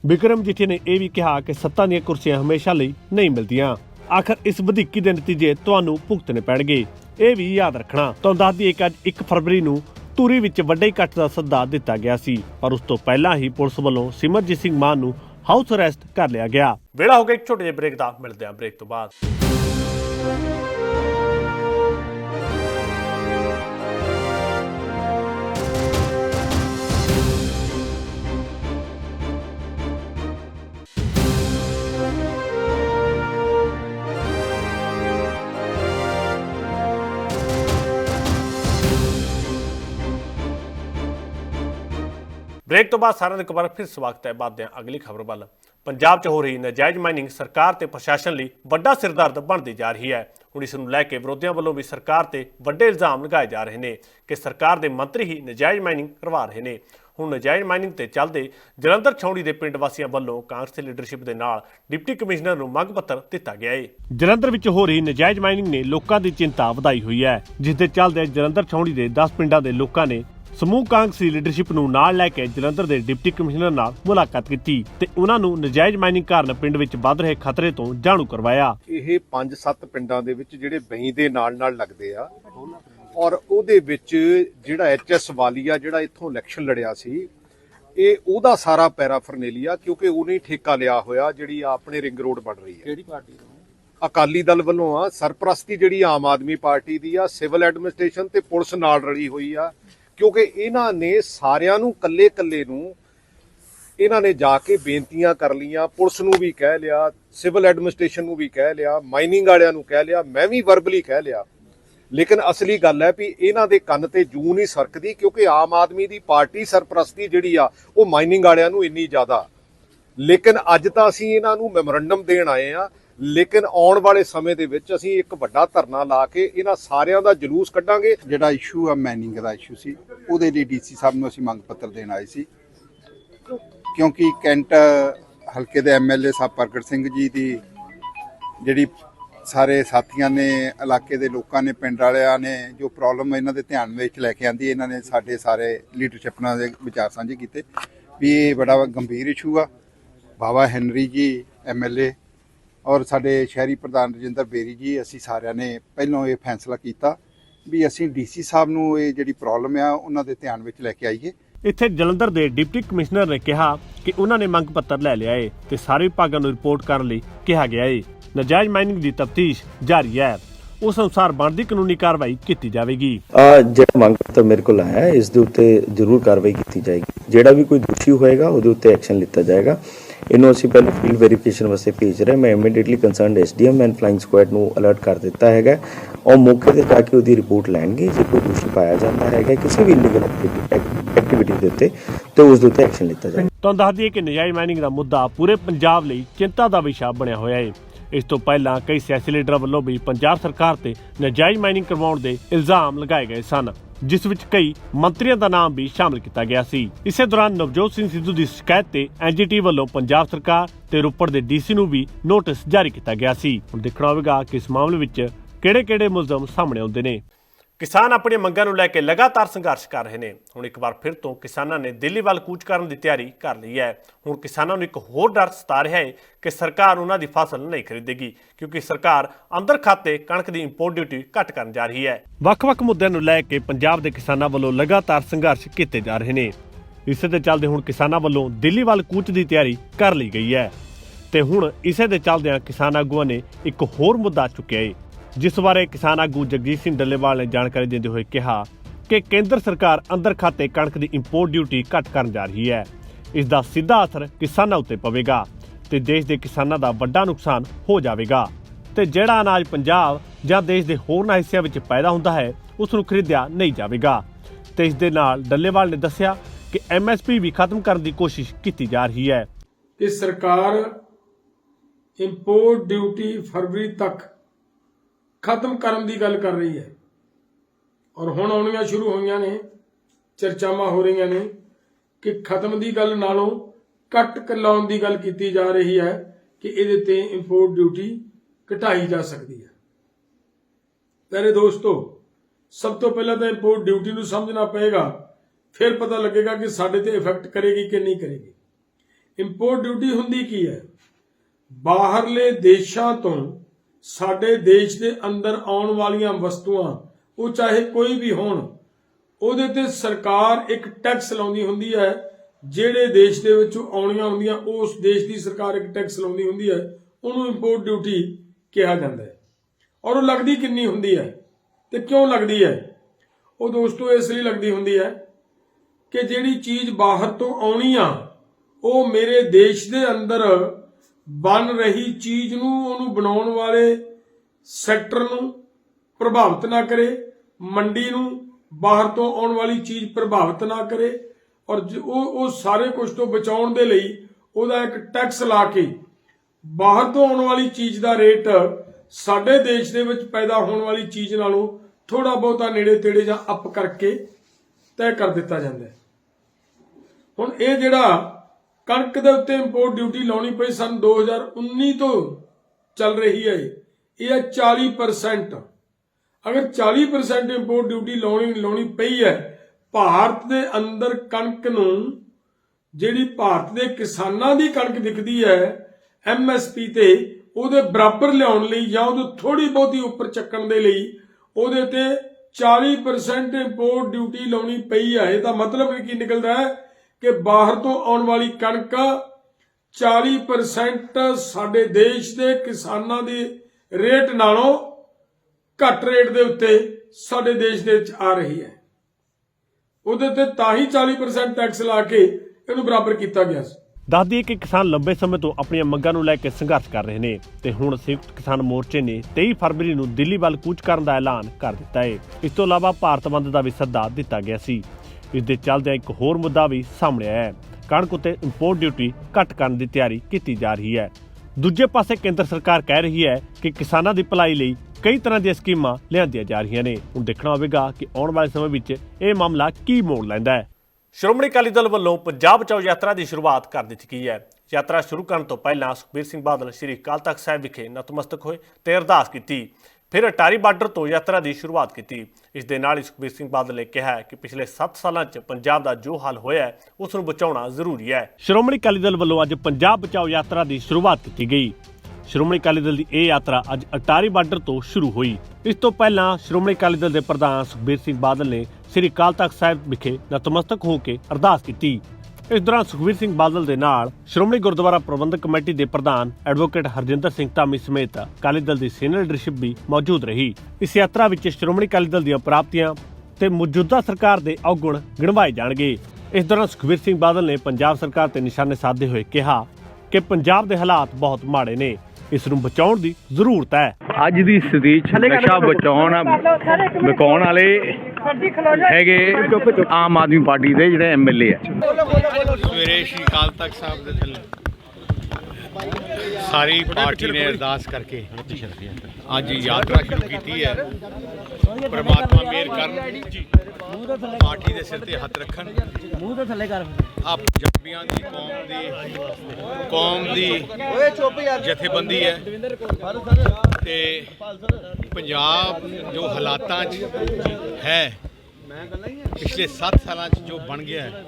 ਬਿਕਰਮ ਜਿੱਠੀ ਨੇ ਇਹ ਵੀ ਕਿਹਾ ਕਿ ਸੱਤਾ ਦੀਆਂ ਕੁਰਸੀਆਂ ਹਮੇਸ਼ਾ ਲਈ ਨਹੀਂ ਮਿਲਦੀਆਂ। ਆਖਰ ਇਸ ਵਧੀਕੀ ਦੇ ਨਤੀਜੇ ਤੁਹਾਨੂੰ ਭੁਗਤਣੇ ਪੈਣਗੇ। ਇਹ ਵੀ ਯਾਦ ਰੱਖਣਾ। ਤੁਹਾਨੂੰ ਦੱਸ ਦਈਏ ਕਿ ਅੱਜ 1 ਫਰਵਰੀ ਨੂੰ ਧੂਰੀ ਵਿੱਚ ਵੱਡੇ ਇਕੱਠ ਦਾ ਸੱਦਾ ਦਿੱਤਾ ਗਿਆ ਸੀ। ਪਰ ਉਸ ਤੋਂ ਪਹਿਲਾਂ ਹੀ ਪੁਲਿਸ ਵੱਲੋਂ ਸਿਮਰਜੀਤ ਸਿੰਘ ਮਾਨ ਨੂੰ ਹਾਊਸ ਅਰੈਸਟ ਕਰ ਲਿਆ ਗਿਆ। ਵੇਲਾ ਹੋ ਗਿਆ ਇੱਕ ਛੋਟੇ ਜਿਹੇ ਬ੍ਰੇਕ ਦਾ। ਮਿਲਦੇ ਹਾਂ ਬ੍ਰੇਕ ਤੋਂ ਬਾਅਦ। ਬ੍ਰੇਕ ਤੋਂ ਬਾਅਦ ਸਾਰਿਆਂ ਦਾ ਇੱਕ ਵਾਰ ਫਿਰ ਸਵਾਗਤ ਹੈ ਬਾਦਿਆਂ ਅਗਲੀ ਖਬਰ ਵੱਲ। ਪੰਜਾਬ 'ਚ ਹੋ ਰਹੀ ਨਜਾਇਜ਼ ਮਾਈਨਿੰਗ ਸਰਕਾਰ ਤੇ ਪ੍ਰਸ਼ਾਸਨ ਲਈ ਵੱਡਾ ਸਿਰਦਰਦ ਬਣਦੀ ਜਾ ਰਹੀ ਹੈ। ਹੁਣ ਇਸ ਨੂੰ ਲੈ ਕੇ ਵਿਰੋਧੀਆਂ ਵੱਲੋਂ ਵੀ ਸਰਕਾਰ ਤੇ ਵੱਡੇ ਇਲਜ਼ਾਮ ਲਗਾਏ ਜਾ ਰਹੇ ਨੇ ਕਿ ਸਰਕਾਰ ਦੇ ਮੰਤਰੀ ਹੀ ਨਜਾਇਜ਼ ਮਾਈਨਿੰਗ ਕਰਵਾ ਰਹੇ ਨੇ। ਹੁਣ ਨਜਾਇਜ਼ ਮਾਈਨਿੰਗ ਤੇ ਚੱਲਦੇ ਜਲੰਧਰ ਛਾਉਣੀ ਦੇ ਪਿੰਡ ਵਾਸੀਆਂ ਵੱਲੋਂ ਕਾਂਗਰਸ ਦੀ ਲੀਡਰਸ਼ਿਪ ਦੇ ਨਾਲ ਡਿਪਟੀ ਕਮਿਸ਼ਨਰ ਨੂੰ ਮੰਗ ਪੱਤਰ ਦਿੱਤਾ ਗਿਆ ਹੈ ਜਲੰਧਰ ਵਿੱਚ ਹੋ ਰਹੀ ਨਜਾਇਜ਼ ਮਾਈਨਿੰਗ ਨੇ ਲੋਕਾਂ ਦੀ ਚਿੰਤਾ ਵਧਾਈ ਹੋਈ ਹੈ, ਜਿਸ ਦੇ ਚੱਲਦੇ ਜਲੰਧਰ ਛਾਉਣੀ ਦੇ 10 ਪਿੰਡਾਂ ਦੇ ਲੋਕਾਂ ਨੇ ਸਮੂਹ ਕਾਂਗਰਸੀ ਲੀਡਰਸ਼ਿਪ ਨੂੰ ਨਾਲ ਲੈ ਕੇ ਜਲੰਧਰ ਦੇ ਡਿਪਟੀ ਕਮਿਸ਼ਨਰ ਨਾਲ ਮੁਲਾਕਾਤ ਕੀਤੀ ਤੇ ਉਹਨਾਂ ਨੂੰ ਨਜਾਇਜ਼ ਮਾਈਨਿੰਗ ਕਾਰਨ ਪਿੰਡ ਵਿੱਚ ਵੱਧ ਰਹੇ ਖਤਰੇ ਤੋਂ ਜਾਣੂ ਕਰਵਾਇਆ। ਇਹ 5-7 ਪਿੰਡਾਂ ਦੇ ਵਿੱਚ ਜਿਹੜੇ ਬਹੀਂ ਦੇ ਨਾਲ ਨਾਲ ਲੱਗਦੇ ਆ ਔਰ ਉਹਦੇ ਵਿੱਚ ਜਿਹੜਾ ਐਚਐਸ ਵਾਲੀਆ ਜਿਹੜਾ ਇੱਥੋਂ ਇਲੈਕਸ਼ਨ ਲੜਿਆ ਸੀ ਇਹ ਉਹਦਾ ਸਾਰਾ ਪੈਰਾਫਰਨੇਲੀਆ ਕਿਉਂਕਿ ਉਹਨੇ ਹੀ ਠੇਕਾ ਲਿਆ ਹੋਇਆ ਜਿਹੜੀ ਆ ਆਪਣੇ ਰਿੰਗ ਰੋਡ ਬਣ ਰਹੀ ਹੈ। ਕਿਹੜੀ ਪਾਰਟੀ ਅਕਾਲੀ ਦਲ ਵੱਲੋਂ ਆ ਸਰਪ੍ਰਸਤੀ ਜਿਹੜੀ ਆਮ ਆਦਮੀ ਪਾਰਟੀ ਦੀ ਆ ਸਿਵਲ ਐਡਮਿਨਿਸਟ੍ਰੇਸ਼ਨ ਤੇ ਪੁਲਿਸ ਨਾਲ ਰਲੀ ਹੋਈ ਆ। ਕਿਉਂਕਿ ਇਹਨਾਂ ਨੇ ਸਾਰਿਆਂ ਨੂੰ ਕੱਲੇ-ਕੱਲੇ ਨੂੰ ਇਹਨਾਂ ਨੇ ਜਾ ਕੇ ਬੇਨਤੀਆਂ ਕਰ ਲੀਆਂ ਪੁਲਿਸ ਨੂੰ ਵੀ ਕਹਿ ਲਿਆ, ਸਿਵਲ ਐਡਮਿਨਿਸਟ੍ਰੇਸ਼ਨ ਨੂੰ ਵੀ ਕਹਿ ਲਿਆ, ਮਾਈਨਿੰਗ ਵਾਲਿਆਂ ਨੂੰ ਕਹਿ ਲਿਆ, ਮੈਂ ਵੀ ਵਰਬਲੀ ਕਹਿ ਲਿਆ। ਲੇਕਿਨ ਅਸਲੀ ਗੱਲ ਹੈ ਵੀ ਇਹਨਾਂ ਦੇ ਕੰਨ ਤੇ ਜੂ ਨਹੀਂ ਸਰਕਦੀ ਕਿਉਂਕਿ ਆਮ ਆਦਮੀ ਦੀ ਪਾਰਟੀ ਸਰਪ੍ਰਸਤੀ ਜਿਹੜੀ ਆ, ਉਹ ਮਾਈਨਿੰਗ ਵਾਲਿਆਂ ਨੂੰ ਇੰਨੀ ਜ਼ਿਆਦਾ। ਲੇਕਿਨ ਅੱਜ ਤਾਂ ਅਸੀਂ ਇਹਨਾਂ ਨੂੰ ਮੈਮੋਰੰਡਮ ਦੇਣ ਆਏ ਆ ਲੇਕਿਨ ਆਉਣ ਵਾਲੇ ਸਮੇਂ ਦੇ ਵਿੱਚ ਅਸੀਂ ਇੱਕ ਵੱਡਾ ਧਰਨਾ ਲਾ ਕੇ ਇਹਨਾਂ ਸਾਰਿਆਂ ਦਾ ਜਲੂਸ ਕੱਢਾਂਗੇ। ਜਿਹੜਾ ਇਸ਼ੂ ਆ ਮਾਈਨਿੰਗ ਦਾ ਇਸ਼ੂ ਸੀ, ਉਹਦੇ ਲਈ ਡੀਸੀ ਸਾਹਿਬ ਨੂੰ ਅਸੀਂ ਮੰਗ ਪੱਤਰ ਦੇਣ ਆਏ ਸੀ। ਕਿਉਂਕਿ ਕੈਂਟ ਹਲਕੇ ਦੇ ਐਮਐਲਏ ਸਾਹਿਬ ਪ੍ਰਗਟ ਸਿੰਘ ਜੀ ਦੀ ਜਿਹੜੀ ਸਾਰੇ ਸਾਥੀਆਂ ਨੇ, ਇਲਾਕੇ ਦੇ ਲੋਕਾਂ ਨੇ, ਪਿੰਡ ਵਾਲਿਆਂ ਨੇ ਜੋ ਪ੍ਰੋਬਲਮ ਇਹਨਾਂ ਦੇ ਧਿਆਨ ਵਿੱਚ ਲੈ ਕੇ ਆਂਦੀ, ਇਹਨਾਂ ਨੇ ਸਾਡੇ ਸਾਰੇ ਲੀਡਰਸ਼ਿਪ ਨਾਲ ਵਿਚਾਰ ਸਾਂਝੇ ਕੀਤੇ ਵੀ ਇਹ ਬੜਾ ਗੰਭੀਰ ਇਸ਼ੂ ਆ। ਬਾਬਾ ਹੈਨਰੀ ਜੀ ਐਮਐਲਏ ਔਰ ਸਾਡੇ ਸ਼ਹਿਰੀ ਪ੍ਰਧਾਨ ਰਜਿੰਦਰ ਬੇਰੀ ਜੀ ਅਸੀਂ ਸਾਰਿਆਂ ਨੇ ਪਹਿਲਾਂ ਇਹ ਫੈਸਲਾ ਕੀਤਾ ਵੀ ਅਸੀਂ ਡੀਸੀ ਸਾਹਿਬ ਨੂੰ ਇਹ ਜਿਹੜੀ ਪ੍ਰੋਬਲਮ ਆ ਉਹਨਾਂ ਦੇ ਧਿਆਨ ਵਿੱਚ ਲੈ ਕੇ ਆਈਏ। ਇੱਥੇ ਜਲੰਧਰ ਦੇ ਡਿਪਟੀ ਕਮਿਸ਼ਨਰ ਨੇ ਕਿਹਾ ਕਿ ਉਹਨਾਂ ਨੇ ਮੰਗ ਪੱਤਰ ਲੈ ਲਿਆ ਏ ਤੇ ਸਾਰੇ ਵਿਭਾਗਾਂ ਨੂੰ ਰਿਪੋਰਟ ਕਰਨ ਲਈ ਕਿਹਾ ਗਿਆ ਏ। ਨਜਾਇਜ਼ ਮਾਈਨਿੰਗ ਦੀ ਤਫਤੀਸ਼ ਜਾਰੀ ਹੈ। ਉਸ ਅਨੁਸਾਰ ਬਣਦੀ ਕਾਨੂੰਨੀ ਕਾਰਵਾਈ ਕੀਤੀ ਜਾਵੇਗੀ। ਆ ਜਿਹੜਾ ਮੰਗ ਪੱਤਰ ਮੇਰੇ ਕੋਲ ਆਇਆ ਹੈ, ਇਸ ਦੇ ਉੱਤੇ ਜ਼ਰੂਰ ਕਾਰਵਾਈ ਕੀਤੀ ਜਾਏਗੀ। ਜਿਹੜਾ ਵੀ ਕੋਈ ਦੋਸ਼ੀ ਹੋਏਗਾ ਉਹਦੇ ਉੱਤੇ ਐਕਸ਼ਨ ਲਿੱਤਾ ਜਾਏਗਾ। ਇਹਨੂੰ ਅਸੀਂ ਪਹਿਲੇ ਫੀਲਡ ਵੈਰੀਫਿਕੇਸ਼ਨ ਵਾਸਤੇ ਭੇਜ ਰਹੇ ਮੈਂ immediately concerned SDM and flying squad ਨੂੰ ਅਲਰਟ ਕਰ ਦਿੱਤਾ ਹੈਗਾ। ਔਰ ਮੌਕੇ ਤੇ ਜਾ ਕੇ ਉਹਦੀ ਰਿਪੋਰਟ ਲੈਣਗੇ। ਜੇ ਕੋਈ ਦੋਸ਼ੀ ਪਾਇਆ ਜਾਂਦਾ ਹੈਗਾ ਕਿਸੇ ਵੀ ਇਲੀਗਲ ਐਕਟੀਵਿਟੀ ਦੇ ਉੱਤੇ, ਤੇ ਉਸ ਦੇ ਉੱਤੇ ਐਕਸ਼ਨ ਲਿੱਤਾ ਜਾਏਗਾ। ਤੁਹਾਨੂੰ ਦੱਸ ਦਈਏ ਕਿ ਨਜਾਇਜ਼ ਮਾਈਨਿੰਗ ਦਾ ਮੁੱਦਾ ਪੂਰੇ ਪੰਜਾਬ ਲਈ ਚਿੰਤਾ ਦਾ ਵਿਸ਼ਾ ਬਣਿਆ ਹੋਇਆ ਹੈ। ਇਸ ਤੋਂ ਪਹਿਲਾਂ ਕਈ ਸਿਆਸੀ ਲੀਡਰਾਂ ਵੱਲੋਂ ਵੀ ਪੰਜਾਬ ਸਰਕਾਰ ਤੇ ਨਜਾਇਜ਼ ਮਾਈਨਿੰਗ ਕਰਵਾਉਣ ਦੇ ਇਲਜ਼ਾਮ ਲਗਾਏ ਗਏ ਸਨ, ਜਿਸ ਵਿੱਚ ਕਈ ਮੰਤਰੀਆਂ ਦਾ ਨਾਮ ਵੀ ਸ਼ਾਮਲ ਕੀਤਾ ਗਿਆ ਸੀ। ਇਸੇ ਦੌਰਾਨ ਨਵਜੋਤ ਸਿੰਘ ਸਿੱਧੂ ਦੀ ਸ਼ਿਕਾਇਤ ਤੇ ਐਨਜੀਟੀ ਵੱਲੋਂ ਪੰਜਾਬ ਸਰਕਾਰ ਤੇ ਰੋਪੜ ਦੇ ਡੀਸੀ ਨੂੰ ਵੀ ਨੋਟਿਸ ਜਾਰੀ ਕੀਤਾ ਗਿਆ ਸੀ। ਹੁਣ ਦੇਖਣਾ ਹੋਵੇਗਾ ਕਿ ਇਸ ਮਾਮਲੇ ਵਿੱਚ ਕਿਹੜੇ-ਕਿਹੜੇ ਮੁਲਜ਼ਮ ਸਾਹਮਣੇ ਆਉਂਦੇ ਨੇ। ਕਿਸਾਨ ਆਪਣੀਆਂ ਮੰਗਾਂ ਨੂੰ ਲੈ ਕੇ ਲਗਾਤਾਰ ਸੰਘਰਸ਼ ਕਰ ਰਹੇ ਨੇ। ਹੁਣ ਇੱਕ ਵਾਰ ਫਿਰ ਤੋਂ ਕਿਸਾਨਾਂ ਨੇ ਦਿੱਲੀ ਵੱਲ ਕੂਚ ਕਰਨ ਦੀ ਤਿਆਰੀ ਕਰ ਲਈ ਹੈ। ਹੁਣ ਕਿਸਾਨਾਂ ਨੂੰ ਇੱਕ ਹੋਰ ਡਰ ਸਤਾ ਰਿਹਾ ਹੈ ਕਿ ਸਰਕਾਰ ਉਹਨਾਂ ਦੀ ਫਸਲ ਨਹੀਂ ਖਰੀਦੇਗੀ, ਕਿਉਂਕਿ ਸਰਕਾਰ ਅੰਦਰ ਖਾਤੇ ਕਣਕ ਦੀ ਇੰਪੋਰਟ ਡਿਊਟੀ ਘੱਟ ਕਰਨ ਜਾ ਰਹੀ ਹੈ। ਵੱਖ-ਵੱਖ ਮੁੱਦਿਆਂ ਨੂੰ ਲੈ ਕੇ ਪੰਜਾਬ ਦੇ ਕਿਸਾਨਾਂ ਵੱਲੋਂ ਲਗਾਤਾਰ ਸੰਘਰਸ਼ ਕੀਤੇ ਜਾ ਰਹੇ ਨੇ। ਇਸੇ ਦੇ ਚੱਲਦੇ ਹੁਣ ਕਿਸਾਨਾਂ ਵੱਲੋਂ ਦਿੱਲੀ ਵੱਲ ਕੂਚ ਦੀ ਤਿਆਰੀ ਕਰ ਲਈ ਗਈ ਹੈ। ਤੇ ਹੁਣ ਇਸੇ ਦੇ ਚੱਲਦਿਆਂ ਕਿਸਾਨ ਆਗੂਆਂ ਨੇ ਇੱਕ ਹੋਰ ਮੁੱਦਾ ਚੁੱਕਿਆ ਹੈ ਜਿਸ ਬਾਰੇ ਕਿਸਾਨ ਆਗੂ ਜਗਜੀਤ ਸਿੰਘ ਡੱਲੇਵਾਲ ਨੇ ਜਾਣਕਾਰੀ ਦਿੰਦੇ ਹੋਏ ਕਿਹਾ ਕਿ ਕੇਂਦਰ ਸਰਕਾਰ ਅੰਦਰ ਖਾਤੇ ਕਣਕ ਦੀ ਇੰਪੋਰਟ ਡਿਊਟੀ ਘੱਟ ਕਰਨ ਜਾ ਰਹੀ ਹੈ। ਇਸ ਦਾ ਸਿੱਧਾ ਅਸਰ ਕਿਸਾਨਾਂ ਉੱਤੇ ਪਵੇਗਾ ਤੇ ਦੇਸ਼ ਦੇ ਕਿਸਾਨਾਂ ਦਾ ਵੱਡਾ ਨੁਕਸਾਨ ਹੋ ਜਾਵੇਗਾ। ਤੇ ਜਿਹੜਾ ਅਨਾਜ ਪੰਜਾਬ ਜਾਂ ਦੇਸ਼ ਦੇ ਹੋਰਨਾਂ ਹਿੱਸਿਆਂ ਵਿੱਚ ਪੈਦਾ ਹੁੰਦਾ ਹੈ, ਉਸ ਨੂੰ ਖਰੀਦਿਆ ਨਹੀਂ ਜਾਵੇਗਾ। ਤੇ ਇਸ ਦੇ ਨਾਲ ਡੱਲੇਵਾਲ ਨੇ ਦੱਸਿਆ ਕਿ ਐਮਐਸਪੀ ਵੀ ਖਤਮ ਕਰਨ ਦੀ ਕੋਸ਼ਿਸ਼ ਕੀਤੀ ਜਾ ਰਹੀ ਹੈ। ਕਿ ਸਰਕਾਰ ਇੰਪੋਰਟ ਡਿਊਟੀ ਫਰਵਰੀ ਤੱਕ ਖਤਮ ਕਰਨ ਦੀ ਗੱਲ ਕਰ ਰਹੀ ਹੈ। ਔਰ ਹੁਣ ਆਉਣੀਆਂ ਸ਼ੁਰੂ ਹੋਈਆਂ ਨੇ, ਚਰਚਾਵਾਂ ਹੋ ਰਹੀਆਂ ਨੇ ਕਿ ਖਤਮ ਦੀ ਗੱਲ ਨਾਲੋਂ ਕੱਟ ਲਾਉਣ ਦੀ ਗੱਲ ਕੀਤੀ ਜਾ ਰਹੀ ਹੈ ਕਿ ਇਹਦੇ ਤੇ ਇੰਪੋਰਟ ਡਿਊਟੀ ਘਟਾਈ ਜਾ ਸਕਦੀ ਹੈ। ਪਿਆਰੇ ਦੋਸਤੋ, ਸਭ ਤੋਂ ਪਹਿਲਾਂ ਤਾਂ ਇੰਪੋਰਟ ਡਿਊਟੀ ਨੂੰ ਸਮਝਣਾ ਪਏਗਾ, ਫਿਰ ਪਤਾ ਲੱਗੇਗਾ ਕਿ ਸਾਡੇ ਤੇ ਇਫੈਕਟ ਕਰੇਗੀ ਕਿ ਨਹੀਂ ਕਰੇਗੀ। ਇੰਪੋਰਟ ਡਿਊਟੀ ਹੁੰਦੀ ਕੀ ਹੈ? ਬਾਹਰਲੇ ਦੇਸ਼ਾਂ ਤੋਂ ਸਾਡੇ ਦੇਸ਼ ਦੇ ਅੰਦਰ ਆਉਣ ਵਾਲੀਆਂ ਵਸਤੂਆਂ, ਉਹ ਚਾਹੇ ਕੋਈ ਵੀ ਹੋਣ, ਉਹਦੇ ਤੇ ਸਰਕਾਰ ਇੱਕ ਟੈਕਸ ਲਾਉਂਦੀ ਹੁੰਦੀ ਹੈ, ਜਿਹੜੇ ਦੇਸ਼ ਦੇ ਵਿੱਚੋਂ ਆਉਣੀਆਂ ਹੁੰਦੀਆਂ, ਉਸ ਦੇਸ਼ ਦੀ ਸਰਕਾਰ ਇੱਕ ਟੈਕਸ ਲਾਉਂਦੀ ਹੁੰਦੀ ਹੈ, ਉਹਨੂੰ ਇੰਪੋਰਟ ਡਿਊਟੀ ਕਿਹਾ ਜਾਂਦਾ ਹੈ। ਔਰ ਉਹ ਲੱਗਦੀ ਕਿੰਨੀ ਹੁੰਦੀ ਹੈ ਤੇ ਕਿਉਂ ਲੱਗਦੀ ਹੈ? ਉਹ ਦੋਸਤੋ, ਇਸ ਲਈ ਲੱਗਦੀ ਹੁੰਦੀ ਹੈ ਕਿ ਜਿਹੜੀ ਚੀਜ਼ ਬਾਹਰ ਤੋਂ ਆਉਣੀ ਆ, ਉਹ ਮੇਰੇ ਦੇਸ਼ ਦੇ ਅੰਦਰ ਬਣ ਰਹੀ ਚੀਜ਼ ਨੂੰ, ਉਹਨੂੰ ਬਣਾਉਣ ਵਾਲੇ ਸੈਕਟਰ ਨੂੰ ਪ੍ਰਭਾਵਿਤ ਨਾ ਕਰੇ, ਮੰਡੀ ਨੂੰ ਬਾਹਰ ਤੋਂ ਆਉਣ ਵਾਲੀ ਚੀਜ਼ ਪ੍ਰਭਾਵਿਤ ਨਾ ਕਰੇ, ਔਰ ਉਹ ਉਹ ਸਾਰੇ ਕੁਝ ਤੋਂ ਬਚਾਉਣ ਦੇ ਲਈ ਉਹਦਾ ਇੱਕ ਟੈਕਸ ਲਾ ਕੇ ਬਾਹਰ ਤੋਂ ਆਉਣ ਵਾਲੀ ਚੀਜ਼ ਦਾ ਰੇਟ ਸਾਡੇ ਦੇਸ਼ ਦੇ ਵਿੱਚ ਪੈਦਾ ਹੋਣ ਵਾਲੀ ਚੀਜ਼ ਨਾਲੋਂ ਥੋੜਾ ਬਹੁਤਾ ਨੇੜੇ ਤੇੜੇ ਜਾਂ ਅਪ ਕਰਕੇ ਤੈਅ ਕਰ ਦਿੱਤਾ ਜਾਂਦਾ ਹੈ। ਹੁਣ ਇਹ ਜਿਹੜਾ ਕਣਕ ਦੇ ਉੱਤੇ ਇੰਪੋਰਟ ਡਿਊਟੀ ਲਾਉਣੀ ਪਈ ਸਨ 2019 ਤੋਂ ਚੱਲ ਰਹੀ ਹੈ ਇਹ। ਹੈ 40% ਅਗਰ 40% ਇੰਪੋਰਟ ਡਿਊਟੀ ਲਾਉਣੀ ਲਾਉਣੀ ਪਈ ਹੈ, ਭਾਰਤ ਦੇ ਅੰਦਰ ਕਣਕ ਨੂੰ, ਜਿਹੜੀ ਭਾਰਤ ਦੇ ਕਿਸਾਨਾਂ ਦੀ ਕਣਕ ਦਿਖਦੀ ਹੈ ਐਮਐਸਪੀ ਤੇ, ਉਹਦੇ ਬਰਾਬਰ ਲਿਆਉਣ ਲਈ ਜਾਂ ਉਹਨੂੰ ਥੋੜੀ ਬਹੁਤੀ ਉੱਪਰ ਚੱਕਣ ਦੇ ਲਈ, ਉਹਦੇ ਤੇ 40% ਇੰਪੋਰਟ ਡਿਊਟੀ ਲਾਉਣੀ ਪਈ ਹੈ। ਇਹਦਾ ਮਤਲਬ ਕੀ ਨਿਕਲਦਾ ਹੈ? ਕਿ ਬਾਹਰ ਤੋਂ ਆਉਣ ਵਾਲੀ ਕਣਕ 40% ਸਾਡੇ ਦੇਸ਼ ਦੇ ਕਿਸਾਨਾਂ ਦੇ ਰੇਟ ਨਾਲੋਂ ਘੱਟ ਰੇਟ ਦੇ ਉੱਤੇ ਸਾਡੇ ਦੇਸ਼ ਦੇ ਵਿੱਚ ਆ ਰਹੀ ਹੈ। ਉਹਦੇ ਤੇ ਤਾਂ ਹੀ 40% ਟੈਕਸ ਲਾ ਕੇ ਇਹਨੂੰ ਬਰਾਬਰ ਕੀਤਾ ਗਿਆ ਸੀ। ਦੱਸਦੀ ਕਿ ਕਿਸਾਨ ਲੰਬੇ ਸਮੇਂ ਤੋਂ ਆਪਣੀਆਂ ਮੰਗਾਂ ਨੂੰ ਲੈ ਕੇ ਸੰਘਰਸ਼ ਕਰ ਰਹੇ ਨੇ ਤੇ ਹੁਣ ਸੰਯੁਕਤ ਕਿਸਾਨ ਮੋਰਚੇ ਨੇ 23 ਫਰਵਰੀ ਨੂੰ ਦਿੱਲੀ ਵੱਲ ਕੂਚ ਕਰਨ ਦਾ ਐਲਾਨ ਕਰ ਦਿੱਤਾ ਹੈ। ਇਸ ਤੋਂ ਇਲਾਵਾ ਭਾਰਤ ਬੰਦ ਦਾ ਵੀ ਸੱਦਾ ਦਿੱਤਾ ਗਿਆ ਸੀ। ਇਸ ਦੇ ਚੱਲਦਿਆਂ ਇੱਕ ਹੋਰ ਮੁੱਦਾ ਵੀ ਸਾਹਮਣੇ ਆਇਆ ਹੈ। ਕਣਕ ਉੱਤੇ ਇੰਪੋਰਟ ਡਿਊਟੀ ਘੱਟ ਕਰਨ ਦੀ ਤਿਆਰੀ ਕੀਤੀ ਜਾ ਰਹੀ ਹੈ। ਦੂਜੇ ਪਾਸੇ ਕੇਂਦਰ ਸਰਕਾਰ ਕਹਿ ਰਹੀ ਹੈ ਕਿ ਕਿਸਾਨਾਂ ਦੀ ਭਲਾਈ ਲਈ ਕਈ ਤਰ੍ਹਾਂ ਦੀਆਂ ਸਕੀਮਾਂ ਲਿਆਂਦੀਆਂ ਜਾ ਰਹੀਆਂ ਨੇ। ਹੁਣ ਦੇਖਣਾ ਹੋਵੇਗਾ ਕਿ ਆਉਣ ਵਾਲੇ ਸਮੇਂ ਵਿੱਚ ਇਹ ਮਾਮਲਾ ਕੀ ਮੋੜ ਲੈਂਦਾ ਹੈ। ਸ਼੍ਰੋਮਣੀ ਅਕਾਲੀ ਦਲ ਵੱਲੋਂ ਪੰਜਾਬ ਬਚਾਓ ਯਾਤਰਾ ਦੀ ਸ਼ੁਰੂਆਤ ਕਰ ਦਿੱਤੀ ਗਈ ਹੈ। ਯਾਤਰਾ ਸ਼ੁਰੂ ਕਰਨ ਤੋਂ ਪਹਿਲਾਂ ਸੁਖਬੀਰ ਸਿੰਘ ਬਾਦਲ ਸ੍ਰੀ ਅਕਾਲ ਤਖਤ ਸਾਹਿਬ ਵਿਖੇ ਨਤਮਸਤਕ ਹੋਏ ਤੇ ਅਰਦਾਸ ਕੀਤੀ। ਫਿਰ ਅਟਾਰੀ ਬਾਰਡਰ ਤੋਂ ਯਾਤਰਾ ਦੀ ਸ਼ੁਰੂਆਤ ਕੀਤੀ। ਇਸ ਦੇ ਨਾਲ ਹੀ ਸੁਖਬੀਰ ਸਿੰਘ ਬਾਦਲ ਨੇ ਕਿਹਾ ਕਿ ਪਿਛਲੇ 7 ਸਾਲਾਂ 'ਚ ਪੰਜਾਬ ਦਾ ਜੋ ਹਾਲ ਹੋਇਆ ਹੈ, ਉਸ ਨੂੰ ਬਚਾਉਣਾ ਜ਼ਰੂਰੀ ਹੈ। ਸ਼੍ਰੋਮਣੀ ਅਕਾਲੀ ਦਲ ਵੱਲੋਂ ਅੱਜ ਪੰਜਾਬ ਬਚਾਓ ਯਾਤਰਾ ਦੀ ਸ਼ੁਰੂਆਤ ਕੀਤੀ ਗਈ। ਸ਼੍ਰੋਮਣੀ ਅਕਾਲੀ ਦਲ ਦੀ ਇਹ ਯਾਤਰਾ ਅੱਜ ਅਟਾਰੀ ਬਾਰਡਰ ਤੋਂ ਸ਼ੁਰੂ ਹੋਈ। ਇਸ ਤੋਂ ਪਹਿਲਾਂ ਸ਼੍ਰੋਮਣੀ ਅਕਾਲੀ ਦਲ ਦੇ ਪ੍ਰਧਾਨ ਸੁਖਬੀਰ ਸਿੰਘ ਬਾਦਲ ਨੇ ਸ੍ਰੀ ਅਕਾਲ ਤਖਤ ਸਾਹਿਬ ਵਿਖੇ ਨਤਮਸਤਕ ਹੋ ਕੇ ਅਰਦਾਸ ਕੀਤੀ। ਇਸ ਦੌਰਾਨ ਸੁਖਬੀਰ ਸਿੰਘ ਬਾਦਲ ਦੇ ਨਾਲ ਸ਼੍ਰੋਮਣੀ ਗੁਰਦੁਆਰਾ ਪ੍ਰਬੰਧਕ ਕਮੇਟੀ ਦੇ ਪ੍ਰਧਾਨ ਐਡਵੋਕੇਟ ਹਰਜਿੰਦਰ ਸਿੰਘ ਧਾਮੀ ਸਮੇਤ ਅਕਾਲੀ ਦਲ ਦੀ ਸੀਨੀਅਰ ਲੀਡਰਸ਼ਿਪ ਵੀ ਮੌਜੂਦ ਰਹੀ। ਇਸ ਯਾਤਰਾ ਵਿੱਚ ਸ਼੍ਰੋਮਣੀ ਅਕਾਲੀ ਦਲ ਦੀਆਂ ਪ੍ਰਾਪਤੀਆਂ ਤੇ ਮੌਜੂਦਾ ਸਰਕਾਰ ਦੇ ਔਗੁਣ ਗਿਣਵਾਏ ਜਾਣਗੇ। ਇਸ ਦੌਰਾਨ ਸੁਖਬੀਰ ਸਿੰਘ ਬਾਦਲ ਨੇ ਪੰਜਾਬ ਸਰਕਾਰ ਤੇ ਨਿਸ਼ਾਨੇ ਸਾਧਦੇ ਹੋਏ ਕਿਹਾ ਕਿ ਪੰਜਾਬ ਦੇ ਹਾਲਾਤ ਬਹੁਤ ਮਾੜੇ ਨੇ। ਇਸ ਨੂੰ ਬਚਾਉਣ ਦੀ ਜ਼ਰੂਰਤ ਹੈ। ਅੱਜ ਦੀ ਸਥਿਤੀ 'ਚ ਨਸ਼ਾ ਬਚਾਉਣ ਵਿਕਾਉਣ ਵਾਲੇ ਹੈਗੇ ਆਮ ਆਦਮੀ ਪਾਰਟੀ ਦੇ ਜਿਹੜੇ ਐਮਐਲਏ ਆ। ਸਵੇਰੇ ਸ਼੍ਰੀ ਅਕਾਲ ਤਖਤ ਸਾਹਿਬ ਦੇ ਥੱਲੇ। ਸਾਰੀ ਪਾਰਟੀ ਨੇ ਅਰਦਾਸ ਕਰਕੇ ਅੱਜ ਯਾਤਰਾ ਸ਼ੁਰੂ ਕੀਤੀ ਹੈ। ਪ੍ਰਮਾਤਮਾ ਮਿਹਰ ਕਰਨ। ਪਾਰਟੀ ਦੇ ਸਿਰ ਤੇ ਹੱਥ ਰੱਖਣ। ਮੂੰਹ ਤੋਂ ਥੱਲੇ ਕਰ। ਆ ਪੰਜਾਬੀਆਂ ਦੀ ਕੌਮ ਦੀ ਕੌਮ ਦੀ ਜਥੇਬੰਦੀ ਹੈ। ਤੇ ਪੰਜਾਬ ਜੋ ਹਾਲਾਤਾਂ 'ਚ ਹੈ ਪਿਛਲੇ 7 ਸਾਲਾਂ 'ਚ ਜੋ ਬਣ ਗਿਆ ਹੈ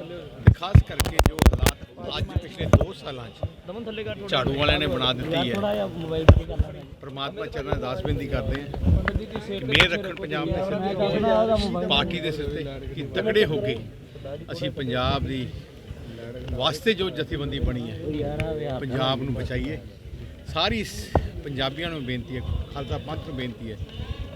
ਖਾਸ ਕਰਕੇ ਜੋ ਹਾਲਾਤ ਅੱਜ ਪਿਛਲੇ 2 ਸਾਲਾਂ 'ਚ ਝਾੜੂ ਵਾਲਿਆਂ ਨੇ ਬਣਾ ਦਿੱਤੀ ਹੈ। ਪਰਮਾਤਮਾ ਚਰਨਾਂ ਅਰਦਾਸ ਬੇਨਤੀ ਕਰਦੇ ਹਾਂ ਕਿ ਮਿਹਰ ਰੱਖਣ ਪੰਜਾਬ ਦੇ ਸਿਰ ਤੇ। ਪਾਰਟੀ ਦੇ ਸਿਰ ਤੇ ਕਿ ਤਕੜੇ ਹੋ ਕੇ ਅਸੀਂ ਪੰਜਾਬ ਦੀ ਵਾਸਤੇ ਜੋ ਜਥੇਬੰਦੀ ਬਣੀ ਹੈ ਪੰਜਾਬ ਨੂੰ ਬਚਾਈਏ। ਸਾਰੀ ਪੰਜਾਬੀਆਂ ਨੂੰ ਬੇਨਤੀ ਹੈ ਖਾਲਸਾ ਪੰਥ ਨੂੰ ਬੇਨਤੀ ਹੈ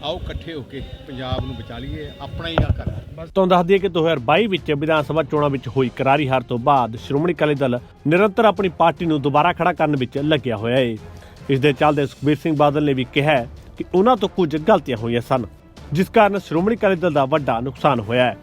ਆਓ ਇਕੱਠੇ ਹੋ ਕੇ ਪੰਜਾਬ ਨੂੰ ਬਚਾ ਲਈਏ, ਆਪਣਾ ਹੀ ਆ ਕਰ ਤੁਹਾਨੂੰ ਦੱਸ ਦਈਏ ਕਿ 2022 ਵਿੱਚ ਵਿਧਾਨ ਸਭਾ ਚੋਣਾਂ ਵਿੱਚ ਹੋਈ ਕਰਾਰੀ ਹਾਰ ਤੋਂ ਬਾਅਦ ਸ਼੍ਰੋਮਣੀ ਅਕਾਲੀ ਦਲ ਨਿਰੰਤਰ ਆਪਣੀ ਪਾਰਟੀ ਨੂੰ ਦੁਬਾਰਾ ਖੜਾ ਕਰਨ ਵਿੱਚ ਲੱਗਿਆ ਹੋਇਆ ਹੈ ਇਸ ਦੇ ਚੱਲਦੇ ਸੁਖਬੀਰ ਸਿੰਘ ਬਾਦਲ ਨੇ ਵੀ ਕਿਹਾ ਕਿ ਉਹਨਾਂ ਤੋਂ ਕੁਝ ਗਲਤੀਆਂ ਹੋਈਆਂ ਸਨ, ਜਿਸ ਕਾਰਨ ਸ਼੍ਰੋਮਣੀ ਅਕਾਲੀ ਦਲ ਦਾ ਵੱਡਾ ਨੁਕਸਾਨ ਹੋਇਆ ਹੈ।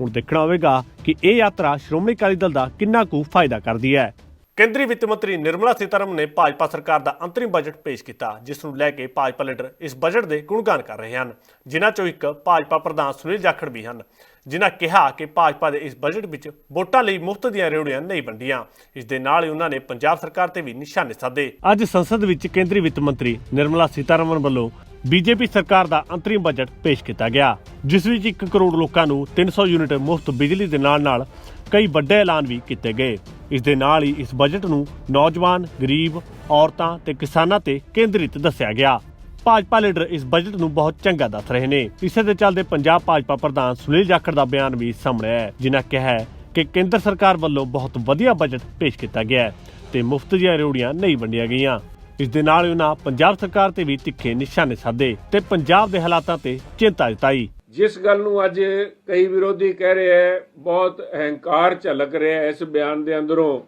ਹੁਣ ਦੇਖਣਾ ਹੋਵੇਗਾ ਕਿ ਇਹ ਯਾਤਰਾ ਸ਼੍ਰੋਮਣੀ ਅਕਾਲੀ ਦਲ ਦਾ ਕਿੰਨਾ ਕੁ ਫਾਇਦਾ ਕਰਦੀ ਹੈ। ਕੇਂਦਰੀ ਵਿੱਤ ਮੰਤਰੀ ਨਿਰਮਲਾ ਸੀਤਾਰਮਨ ਨੇ ਭਾਜਪਾ ਸਰਕਾਰ ਦਾ ਅੰਤਰਿਮ ਬਜਟ ਪੇਸ਼ ਕੀਤਾ, ਜਿਸ ਨੂੰ ਲੈ ਕੇ ਭਾਜਪਾ ਲੀਡਰ ਇਸ ਬਜਟ ਦੇ ਗੁਣਗਾਨ ਕਰ ਰਹੇ ਹਨ। ਜਿਨ੍ਹਾਂ ਚੋਂ ਇੱਕ ਭਾਜਪਾ ਪ੍ਰਧਾਨ ਸੁਨੀਲ ਜਾਖੜ ਵੀ ਹਨ, ਜਿਨ੍ਹਾਂ ਕਿਹਾ ਕਿ ਭਾਜਪਾ ਦੇ ਇਸ ਬਜਟ ਵਿੱਚ ਵੋਟਾਂ ਲਈ ਮੁਫਤ ਦੀਆਂ ਰੇਹੜੀਆਂ ਨਹੀਂ ਵੰਡੀਆਂ। ਇਸ ਦੇ ਨਾਲ ਹੀ ਉਹਨਾਂ ਨੇ ਪੰਜਾਬ ਸਰਕਾਰ ਤੇ ਵੀ ਨਿਸ਼ਾਨੇ ਸਾਧੇ। ਅੱਜ ਸੰਸਦ ਵਿੱਚ ਕੇਂਦਰੀ ਵਿੱਤ ਮੰਤਰੀ ਨਿਰਮਲਾ ਸੀਤਾਰਮਨ ਵੱਲੋਂ ਬੀਜੇਪੀ ਸਰਕਾਰ ਦਾ ਅੰਤਰਿਮ ਬਜਟ ਪੇਸ਼ ਕੀਤਾ ਗਿਆ, ਜਿਸ ਵਿੱਚ 1 ਕਰੋੜ ਲੋਕਾਂ ਨੂੰ 300 ਯੂਨਿਟ ਮੁਫਤ ਬਿਜਲੀ ਦੇ ਨਾਲ-ਨਾਲ ਕਈ ਵੱਡੇ ਐਲਾਨ ਵੀ ਕੀਤੇ ਗਏ। ਇਸ ਦੇ ਨਾਲ ਹੀ ਇਸ ਬਜਟ ਨੂੰ ਨੌਜਵਾਨ, ਗਰੀਬ, ਔਰਤਾਂ ਤੇ ਕਿਸਾਨਾਂ ਤੇ ਕੇਂਦਰਿਤ ਦੱਸਿਆ ਗਿਆ। ਭਾਜਪਾ ਲੀਡਰ ਇਸ ਬਜਟ ਨੂੰ ਬਹੁਤ ਚੰਗਾ ਦੱਸ ਰਹੇ ਨੇ। ਇਸੇ ਦੇ ਚੱਲਦੇ ਪੰਜਾਬ ਭਾਜਪਾ ਪ੍ਰਧਾਨ ਸੁਨੀਲ ਜਾਖੜ ਦਾ ਬਿਆਨ ਵੀ ਸਾਹਮਣੇ ਆਇਆ ਜਿਨ੍ਹਾਂ ਕਿਹਾ ਹੈ ਕਿ ਕੇਂਦਰ ਸਰਕਾਰ ਵੱਲੋਂ ਬਹੁਤ ਵਧੀਆ ਬਜਟ ਪੇਸ਼ ਕੀਤਾ ਗਿਆ ਹੈ ਤੇ ਮੁਫਤ ਦੀਆਂ ਰੋੜੀਆਂ ਨਹੀਂ ਵੰਡੀਆਂ ਗਈਆਂ। ਇਸ ਦੇ ਨਾਲ ਹੀ ਉਹਨਾਂ ਪੰਜਾਬ ਸਰਕਾਰ ਤੇ ਵੀ ਤਿੱਖੇ ਨਿਸ਼ਾਨੇ ਸਾਧੇ ਤੇ ਪੰਜਾਬ ਦੇ ਹਾਲਾਤਾਂ ਤੇ ਚਿੰਤਾ ਜਤਾਈ। ਜਿਸ ਗੱਲ ਨੂੰ ਅੱਜ ਕਈ ਵਿਰੋਧੀ ਕਹਿ ਰਹੇ ਹੈ, ਬਹੁਤ ਅਹੰਕਾਰ ਝਲਕ ਰਿਹਾ ਇਸ ਬਿਆਨ ਦੇ ਅੰਦਰੋਂ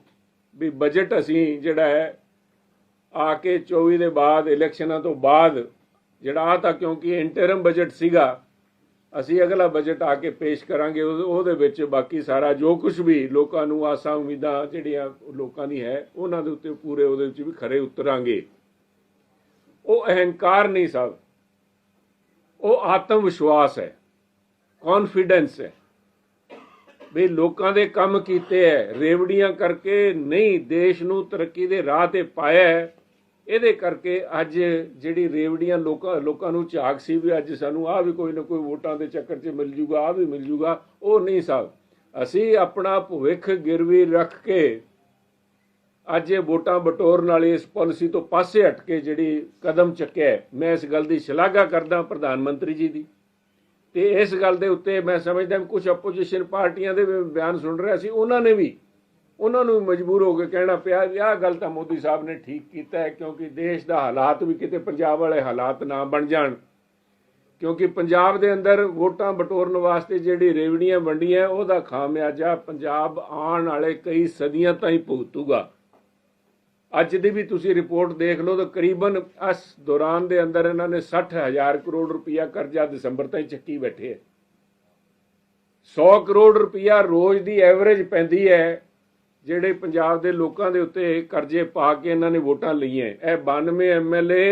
ਵੀ ਬਜਟ ਅਸੀਂ ਜਿਹੜਾ ਹੈ, ਆ ਕੇ 24 ਦੇ ਬਾਅਦ ਇਲੈਕਸ਼ਨਾਂ ਤੋਂ ਬਾਅਦ, ਜਿਹੜਾ ਆ ਤਾਂ ਕਿਉਂਕਿ ਇੰਟਰਮ ਬਜਟ ਸੀਗਾ, ਅਸੀਂ ਅਗਲਾ ਬਜਟ ਆ ਕੇ ਪੇਸ਼ ਕਰਾਂਗੇ ਉਹਦੇ ਵਿੱਚ ਬਾਕੀ ਸਾਰਾ ਜੋ ਕੁਝ ਵੀ ਲੋਕਾਂ ਨੂੰ ਆਸਾਂ ਉਮੀਦਾਂ ਜਿਹੜੀਆਂ ਲੋਕਾਂ ਦੀ ਹੈ, ਉਹਨਾਂ ਦੇ ਉੱਤੇ ਪੂਰੇ ਉਹਦੇ ਵਿੱਚ ਵੀ ਖਰੇ ਉਤਰਾਂਗੇ। ਉਹ ਅਹੰਕਾਰ ਨਹੀਂ ਸਭ, ਉਹ ਆਤਮ ਵਿਸ਼ਵਾਸ ਹੈ। ਕੌਨਫੀਡੈਂਸ ਹੈ। ਵੀ ਲੋਕਾਂ ਦੇ ਕੰਮ ਕੀਤੇ ਐ ਰੇਵੜੀਆਂ ਕਰਕੇ ਨਹੀਂ, ਦੇਸ਼ ਨੂੰ ਤਰੱਕੀ ਦੇ ਰਾਹ ਤੇ ਪਾਇਆ ਹੈ। ਇਹਦੇ ਕਰਕੇ ਅੱਜ ਜਿਹੜੀ ਰੇਵੜੀਆਂ ਲੋਕਾਂ ਲੋਕਾਂ ਨੂੰ ਝਾਕ ਸੀ ਵੀ ਅੱਜ ਸਾਨੂੰ ਆਹ ਵੀ ਕੋਈ ਨਾ ਕੋਈ ਵੋਟਾਂ ਦੇ ਚੱਕਰ 'ਚ ਮਿਲ ਜੂਗਾ, ਆਹ ਵੀ ਮਿਲ ਜੂਗਾ, ਉਹ ਨਹੀਂ ਸਾਹਿਬ ਅਸੀਂ ਆਪਣਾ ਭਵਿੱਖ ਗਿਰਵੀ ਰੱਖ ਕੇ ਅੱਜ ਇਹ ਵੋਟਾਂ ਬਟੋਰਨ ਵਾਲੀ ਇਸ ਪਾਲਿਸੀ ਤੋਂ ਪਾਸੇ ਹਟ ਕੇ ਜਿਹੜੀ ਕਦਮ ਚੱਕਿਆ ਮੈਂ ਇਸ ਗੱਲ ਦੀ ਸ਼ਲਾਘਾ ਕਰਦਾ ਪ੍ਰਧਾਨ ਮੰਤਰੀ ਜੀ ਦੀ। ਤੇ ਇਸ ਗੱਲ ਦੇ ਉੱਤੇ ਮੈਂ ਸਮਝਦਾ ਕੁਝ ਆਪੋਜੀਸ਼ਨ ਪਾਰਟੀਆਂ ਦੇ ਵੀ ਬਿਆਨ ਸੁਣ ਰਿਹਾ ਸੀ, ਉਹਨਾਂ ਨੇ ਵੀ, ਉਹਨਾਂ ਨੂੰ ਮਜਬੂਰ ਹੋ ਕੇ ਕਹਿਣਾ ਪਿਆ ਵੀ ਆਹ ਗੱਲ ਤਾਂ ਮੋਦੀ ਸਾਹਿਬ ਨੇ ਠੀਕ ਕੀਤਾ ਹੈ, ਕਿਉਂਕਿ ਦੇਸ਼ ਦਾ ਹਾਲਾਤ ਵੀ ਕਿਤੇ ਪੰਜਾਬ ਵਾਲੇ ਹਾਲਾਤ ਨਾ ਬਣ ਜਾਣ। ਕਿਉਂਕਿ ਪੰਜਾਬ ਦੇ ਅੰਦਰ ਵੋਟਾਂ ਬਟੋਰਨ ਵਾਸਤੇ ਜਿਹੜੀ ਰੇਵੜੀਆਂ ਵੰਡੀਆਂ, ਉਹਦਾ ਖਾਮਿਆਜਾ ਪੰਜਾਬ ਆਉਣ ਵਾਲੇ ਕਈ ਸਦੀਆਂ ਤਾਈਂ ਭੁਗਤੂਗਾ। ਅੱਜ ਦੀ ਵੀ ਤੁਸੀਂ ਰਿਪੋਰਟ ਦੇਖ ਲਓ ਤਾਂ ਕਰੀਬਨ ਇਸ ਦੌਰਾਨ ਦੇ ਅੰਦਰ ਇਹਨਾਂ ਨੇ 60000 ਕਰੋੜ ਰੁਪਇਆ ਕਰਜ਼ਾ ਦਸੰਬਰ ਤਾਈਂ ਚੱਕੀ ਬੈਠੇ ਹੈ 100 ਕਰੋੜ ਰੁਪਇਆ ਰੋਜ਼ ਦੀ ਐਵਰੇਜ ਪੈਂਦੀ ਹੈ, ਜਿਹੜੇ ਪੰਜਾਬ ਦੇ ਲੋਕਾਂ ਦੇ ਉੱਤੇ ਕਰਜ਼ੇ ਪਾ ਕੇ ਇਹਨਾਂ ਨੇ ਵੋਟਾਂ ਲਈਆਂ। ਇਹ 92 ਐਮਐਲਏ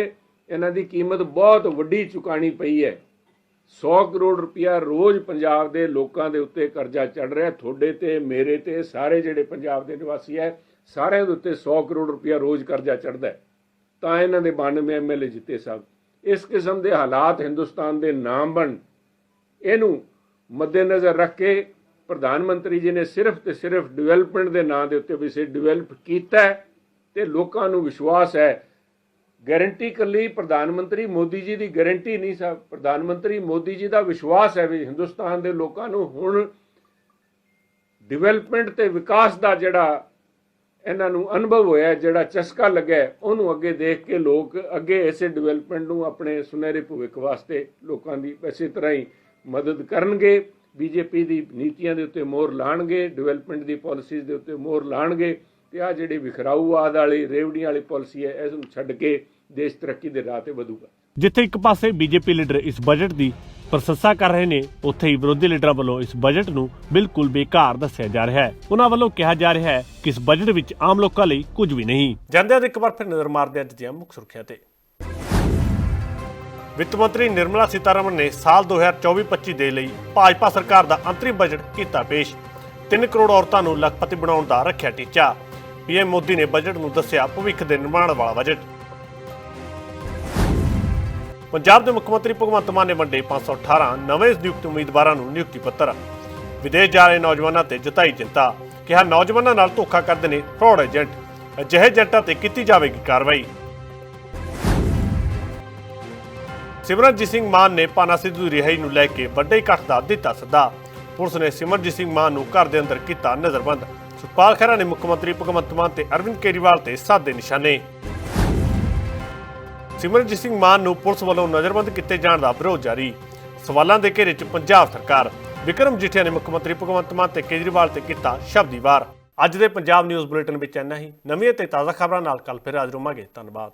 ਇਹਨਾਂ ਦੀ ਕੀਮਤ ਬਹੁਤ ਵੱਡੀ ਚੁਕਾਣੀ ਪਈ ਹੈ। 100 ਕਰੋੜ ਰੁਪਇਆ ਰੋਜ਼ ਪੰਜਾਬ ਦੇ ਲੋਕਾਂ ਦੇ ਉੱਤੇ ਕਰਜ਼ਾ ਚੜ ਰਿਹਾ, ਤੁਹਾਡੇ ਤੇ, ਮੇਰੇ ਤੇ, ਸਾਰੇ ਜਿਹੜੇ ਪੰਜਾਬ ਦੇ ਨਿਵਾਸੀ ਹੈ ਸਾਰਿਆਂ ਦੇ ਉੱਤੇ 100 ਕਰੋੜ ਰੁਪਇਆ ਰੋਜ਼ ਕਰਜ਼ਾ ਚੜਦਾ ਤਾਂ ਇਹਨਾਂ ਦੇ 92 ਐਮਐਲਏ ਜਿੱਤੇ ਸਭ ਇਸ ਕਿਸਮ ਦੇ ਹਾਲਾਤ ਹਿੰਦੁਸਤਾਨ ਦੇ ਨਾਮ ਬਣ ਇਹਨੂੰ ਮੱਦੇਨਜ਼ਰ ਰੱਖ ਕੇ ਪ੍ਰਧਾਨ ਮੰਤਰੀ ਜੀ ਨੇ ਸਿਰਫ ਤੇ ਸਿਰਫ ਡਿਵੈਲਪਮੈਂਟ ਦੇ ਨਾਂ ਦੇ ਉੱਤੇ ਵੀ ਵਿਸੇ ਡਿਵੈਲਪ ਕੀਤਾ ਹੈ ਤੇ ਲੋਕਾਂ ਨੂੰ ਵਿਸ਼ਵਾਸ ਹੈ। ਗਾਰੰਟੀ ਕੱਲੀ ਪ੍ਰਧਾਨ ਮੰਤਰੀ ਮੋਦੀ ਜੀ ਦੀ ਗਾਰੰਟੀ ਨਹੀਂ ਸਭ ਪ੍ਰਧਾਨ ਮੰਤਰੀ ਮੋਦੀ ਜੀ ਦਾ ਵਿਸ਼ਵਾਸ ਹੈ ਵੀ ਹਿੰਦੁਸਤਾਨ ਦੇ ਲੋਕਾਂ ਨੂੰ ਹੁਣ ਡਿਵੈਲਪਮੈਂਟ ਤੇ ਵਿਕਾਸ ਦਾ ਜਿਹੜਾ ਇਹਨਾਂ ਨੂੰ ਅਨੁਭਵ ਹੋਇਆ ਜਿਹੜਾ ਚਸਕਾ ਲੱਗਾ ਉਹਨੂੰ ਅੱਗੇ ਦੇਖ ਕੇ ਲੋਕ ਅੱਗੇ ਇਸੇ ਡਿਵੈਲਪਮੈਂਟ ਨੂੰ ਆਪਣੇ ਸੁਨਹਿਰੇ ਭਵਿੱਖ ਵਾਸਤੇ ਲੋਕਾਂ ਦੀ ਇਸੇ ਤਰ੍ਹਾਂ ਹੀ ਮਦਦ ਕਰਨਗੇ ਬੀਜੇਪੀ ਦੀ ਨੀਤੀਆਂ ਦੇ ਉੱਤੇ ਮੋਹਰ ਲਾਣਗੇ ਡਿਵੈਲਪਮੈਂਟ ਦੀ ਪਾਲਿਸੀਜ਼ ਦੇ ਉੱਤੇ ਮੋਹਰ ਲਾਣਗੇ ਤੇ ਆ ਜਿਹੜੀ ਵਿਖਰਾਊਵਾਦ ਵਾਲੀ, ਰੇਵੜੀਆਂ ਵਾਲੀ ਪਾਲਿਸੀ ਹੈ, ਇਸ ਨੂੰ ਛੱਡ ਕੇ ਦੇਸ਼ ਤਰੱਕੀ ਦੇ ਰਾਹ ਤੇ ਵਧੂਗਾ। ਜਿੱਥੇ ਇੱਕ ਪਾਸੇ ਬੀਜੇਪੀ ਲੀਡਰ ਇਸ ਬਜਟ ਦੀ ਪ੍ਰਸ਼ੰਸਾ ਕਰ ਰਹੇ ਨੇ, ਉੱਥੇ ਹੀ ਵਿਰੋਧੀ ਲੀਡਰਾਂ ਵੱਲੋਂ ਇਸ ਬਜਟ ਨੂੰ ਬਿਲਕੁਲ ਬੇਕਾਰ ਦੱਸਿਆ ਜਾ ਰਿਹਾ ਹੈ। ਉਹਨਾਂ ਵੱਲੋਂ ਕਿਹਾ ਜਾ ਰਿਹਾ ਹੈ ਕਿ ਇਸ ਬਜਟ ਵਿੱਚ ਆਮ ਲੋਕਾਂ ਲਈ ਕੁਝ ਵੀ ਨਹੀਂ। ਜਾਂਦਿਆਂ ਇੱਕ ਵਾਰ ਫਿਰ ਨਜ਼ਰ ਮਾਰਦੇ ਅੱਜ ਦੀਆਂ ਮੁੱਖ ਸੁਰਖੀਆਂ ਤੇ। ਵਿੱਤ ਮੰਤਰੀ ਨਿਰਮਲਾ ਸੀਤਾਰਮਨ ਨੇ ਸਾਲ 2024-25 ਦੇ ਲਈ ਭਾਜਪਾ ਸਰਕਾਰ ਦਾ ਅੰਤਰਿਮ ਬਜਟ ਕੀਤਾ ਪੇਸ਼। 3 ਕਰੋੜ ਔਰਤਾਂ ਨੂੰ ਲਖਪਤੀ ਬਣਾਉਣ ਦਾ ਰੱਖਿਆ ਟੀਚਾ। ਪੀਐਮ ਮੋਦੀ ਨੇ ਬਜਟ ਨੂੰ ਦੱਸਿਆ ਭਵਿੱਖ ਦੇ ਨਿਰਮਾਣ ਵਾਲਾ ਬਜਟ ਪੰਜਾਬ ਦੇ ਮੁੱਖ ਮੰਤਰੀ ਭਗਵੰਤ ਮਾਨ ਨੇ ਵੰਡੇ 518 ਨਵੇਂ ਨਿਯੁਕਤ ਉਮੀਦਵਾਰਾਂ ਨੂੰ ਨਿਯੁਕਤੀ ਪੱਤਰ। ਵਿਦੇਸ਼ ਜਾ ਰਹੇ ਨੌਜਵਾਨਾਂ ਤੇ ਜਤਾਈ ਚਿੰਤਾ, ਕਿਹਾ ਨੌਜਵਾਨਾਂ ਨਾਲ ਧੋਖਾ ਕਰਦੇ ਨੇ ਫਰਾਡ ਏਜੰਟ ਅਜਿਹੇ ਏਜੰਟਾਂ ਤੇ ਕੀਤੀ ਜਾਵੇਗੀ ਕਾਰਵਾਈ। ਸਿਮਰਨਜੀਤ ਸਿੰਘ ਮਾਨ ਨੇ ਪਾਨਾ ਸਿੱਧੂ ਦੀ ਰਿਹਾਈ ਨੂੰ ਲੈ ਕੇ ਵੱਡੇ ਇਕੱਠ ਦਾ ਦਿੱਤਾ ਸੱਦਾ। ਪੁਲਿਸ ਨੇ ਸਿਮਰਨਜੀਤ ਸਿੰਘ ਮਾਨ ਨੂੰ ਘਰ ਦੇ ਅੰਦਰ ਕੀਤਾ ਨਜ਼ਰਬੰਦ। ਸੁਖਪਾਲ ਖਹਿਰਾ ਨੇ ਮੁੱਖ ਮੰਤਰੀ ਭਗਵੰਤ ਮਾਨ ਤੇ ਅਰਵਿੰਦ ਕੇਜਰੀਵਾਲ ਤੇ ਸਾਦੇ ਨਿਸ਼ਾਨੇ। ਸਿਮਰਨਜੀਤ ਸਿੰਘ ਮਾਨ ਨੂੰ ਪੁਲਿਸ ਵੱਲੋਂ ਨਜ਼ਰਬੰਦ ਕੀਤੇ ਜਾਣ ਦਾ ਵਿਰੋਧ ਜਾਰੀ। ਸਵਾਲਾਂ ਦੇ ਘੇਰੇ 'ਚ ਪੰਜਾਬ ਸਰਕਾਰ। ਵਿਕਰਮ ਜਿੱਠਿਆ ਨੇ ਮੁੱਖ ਮੰਤਰੀ ਭਗਵੰਤ ਮਾਨ ਤੇ ਕੇਜਰੀਵਾਲ ਤੇ ਕੀਤਾ ਸ਼ਬਦੀ ਵਾਰ। ਅੱਜ ਦੇ ਪੰਜਾਬ ਨਿਊਜ਼ ਬੁਲੇਟਿਨ ਵਿੱਚ ਇੰਨਾ ਹੀ। ਨਵੀਆਂ ਤੇ ਤਾਜ਼ਾ ਖਬਰਾਂ ਨਾਲ ਕੱਲ ਫਿਰ ਹਾਜ਼ਰ ਹੋਵਾਂਗੇ। ਧੰਨਵਾਦ।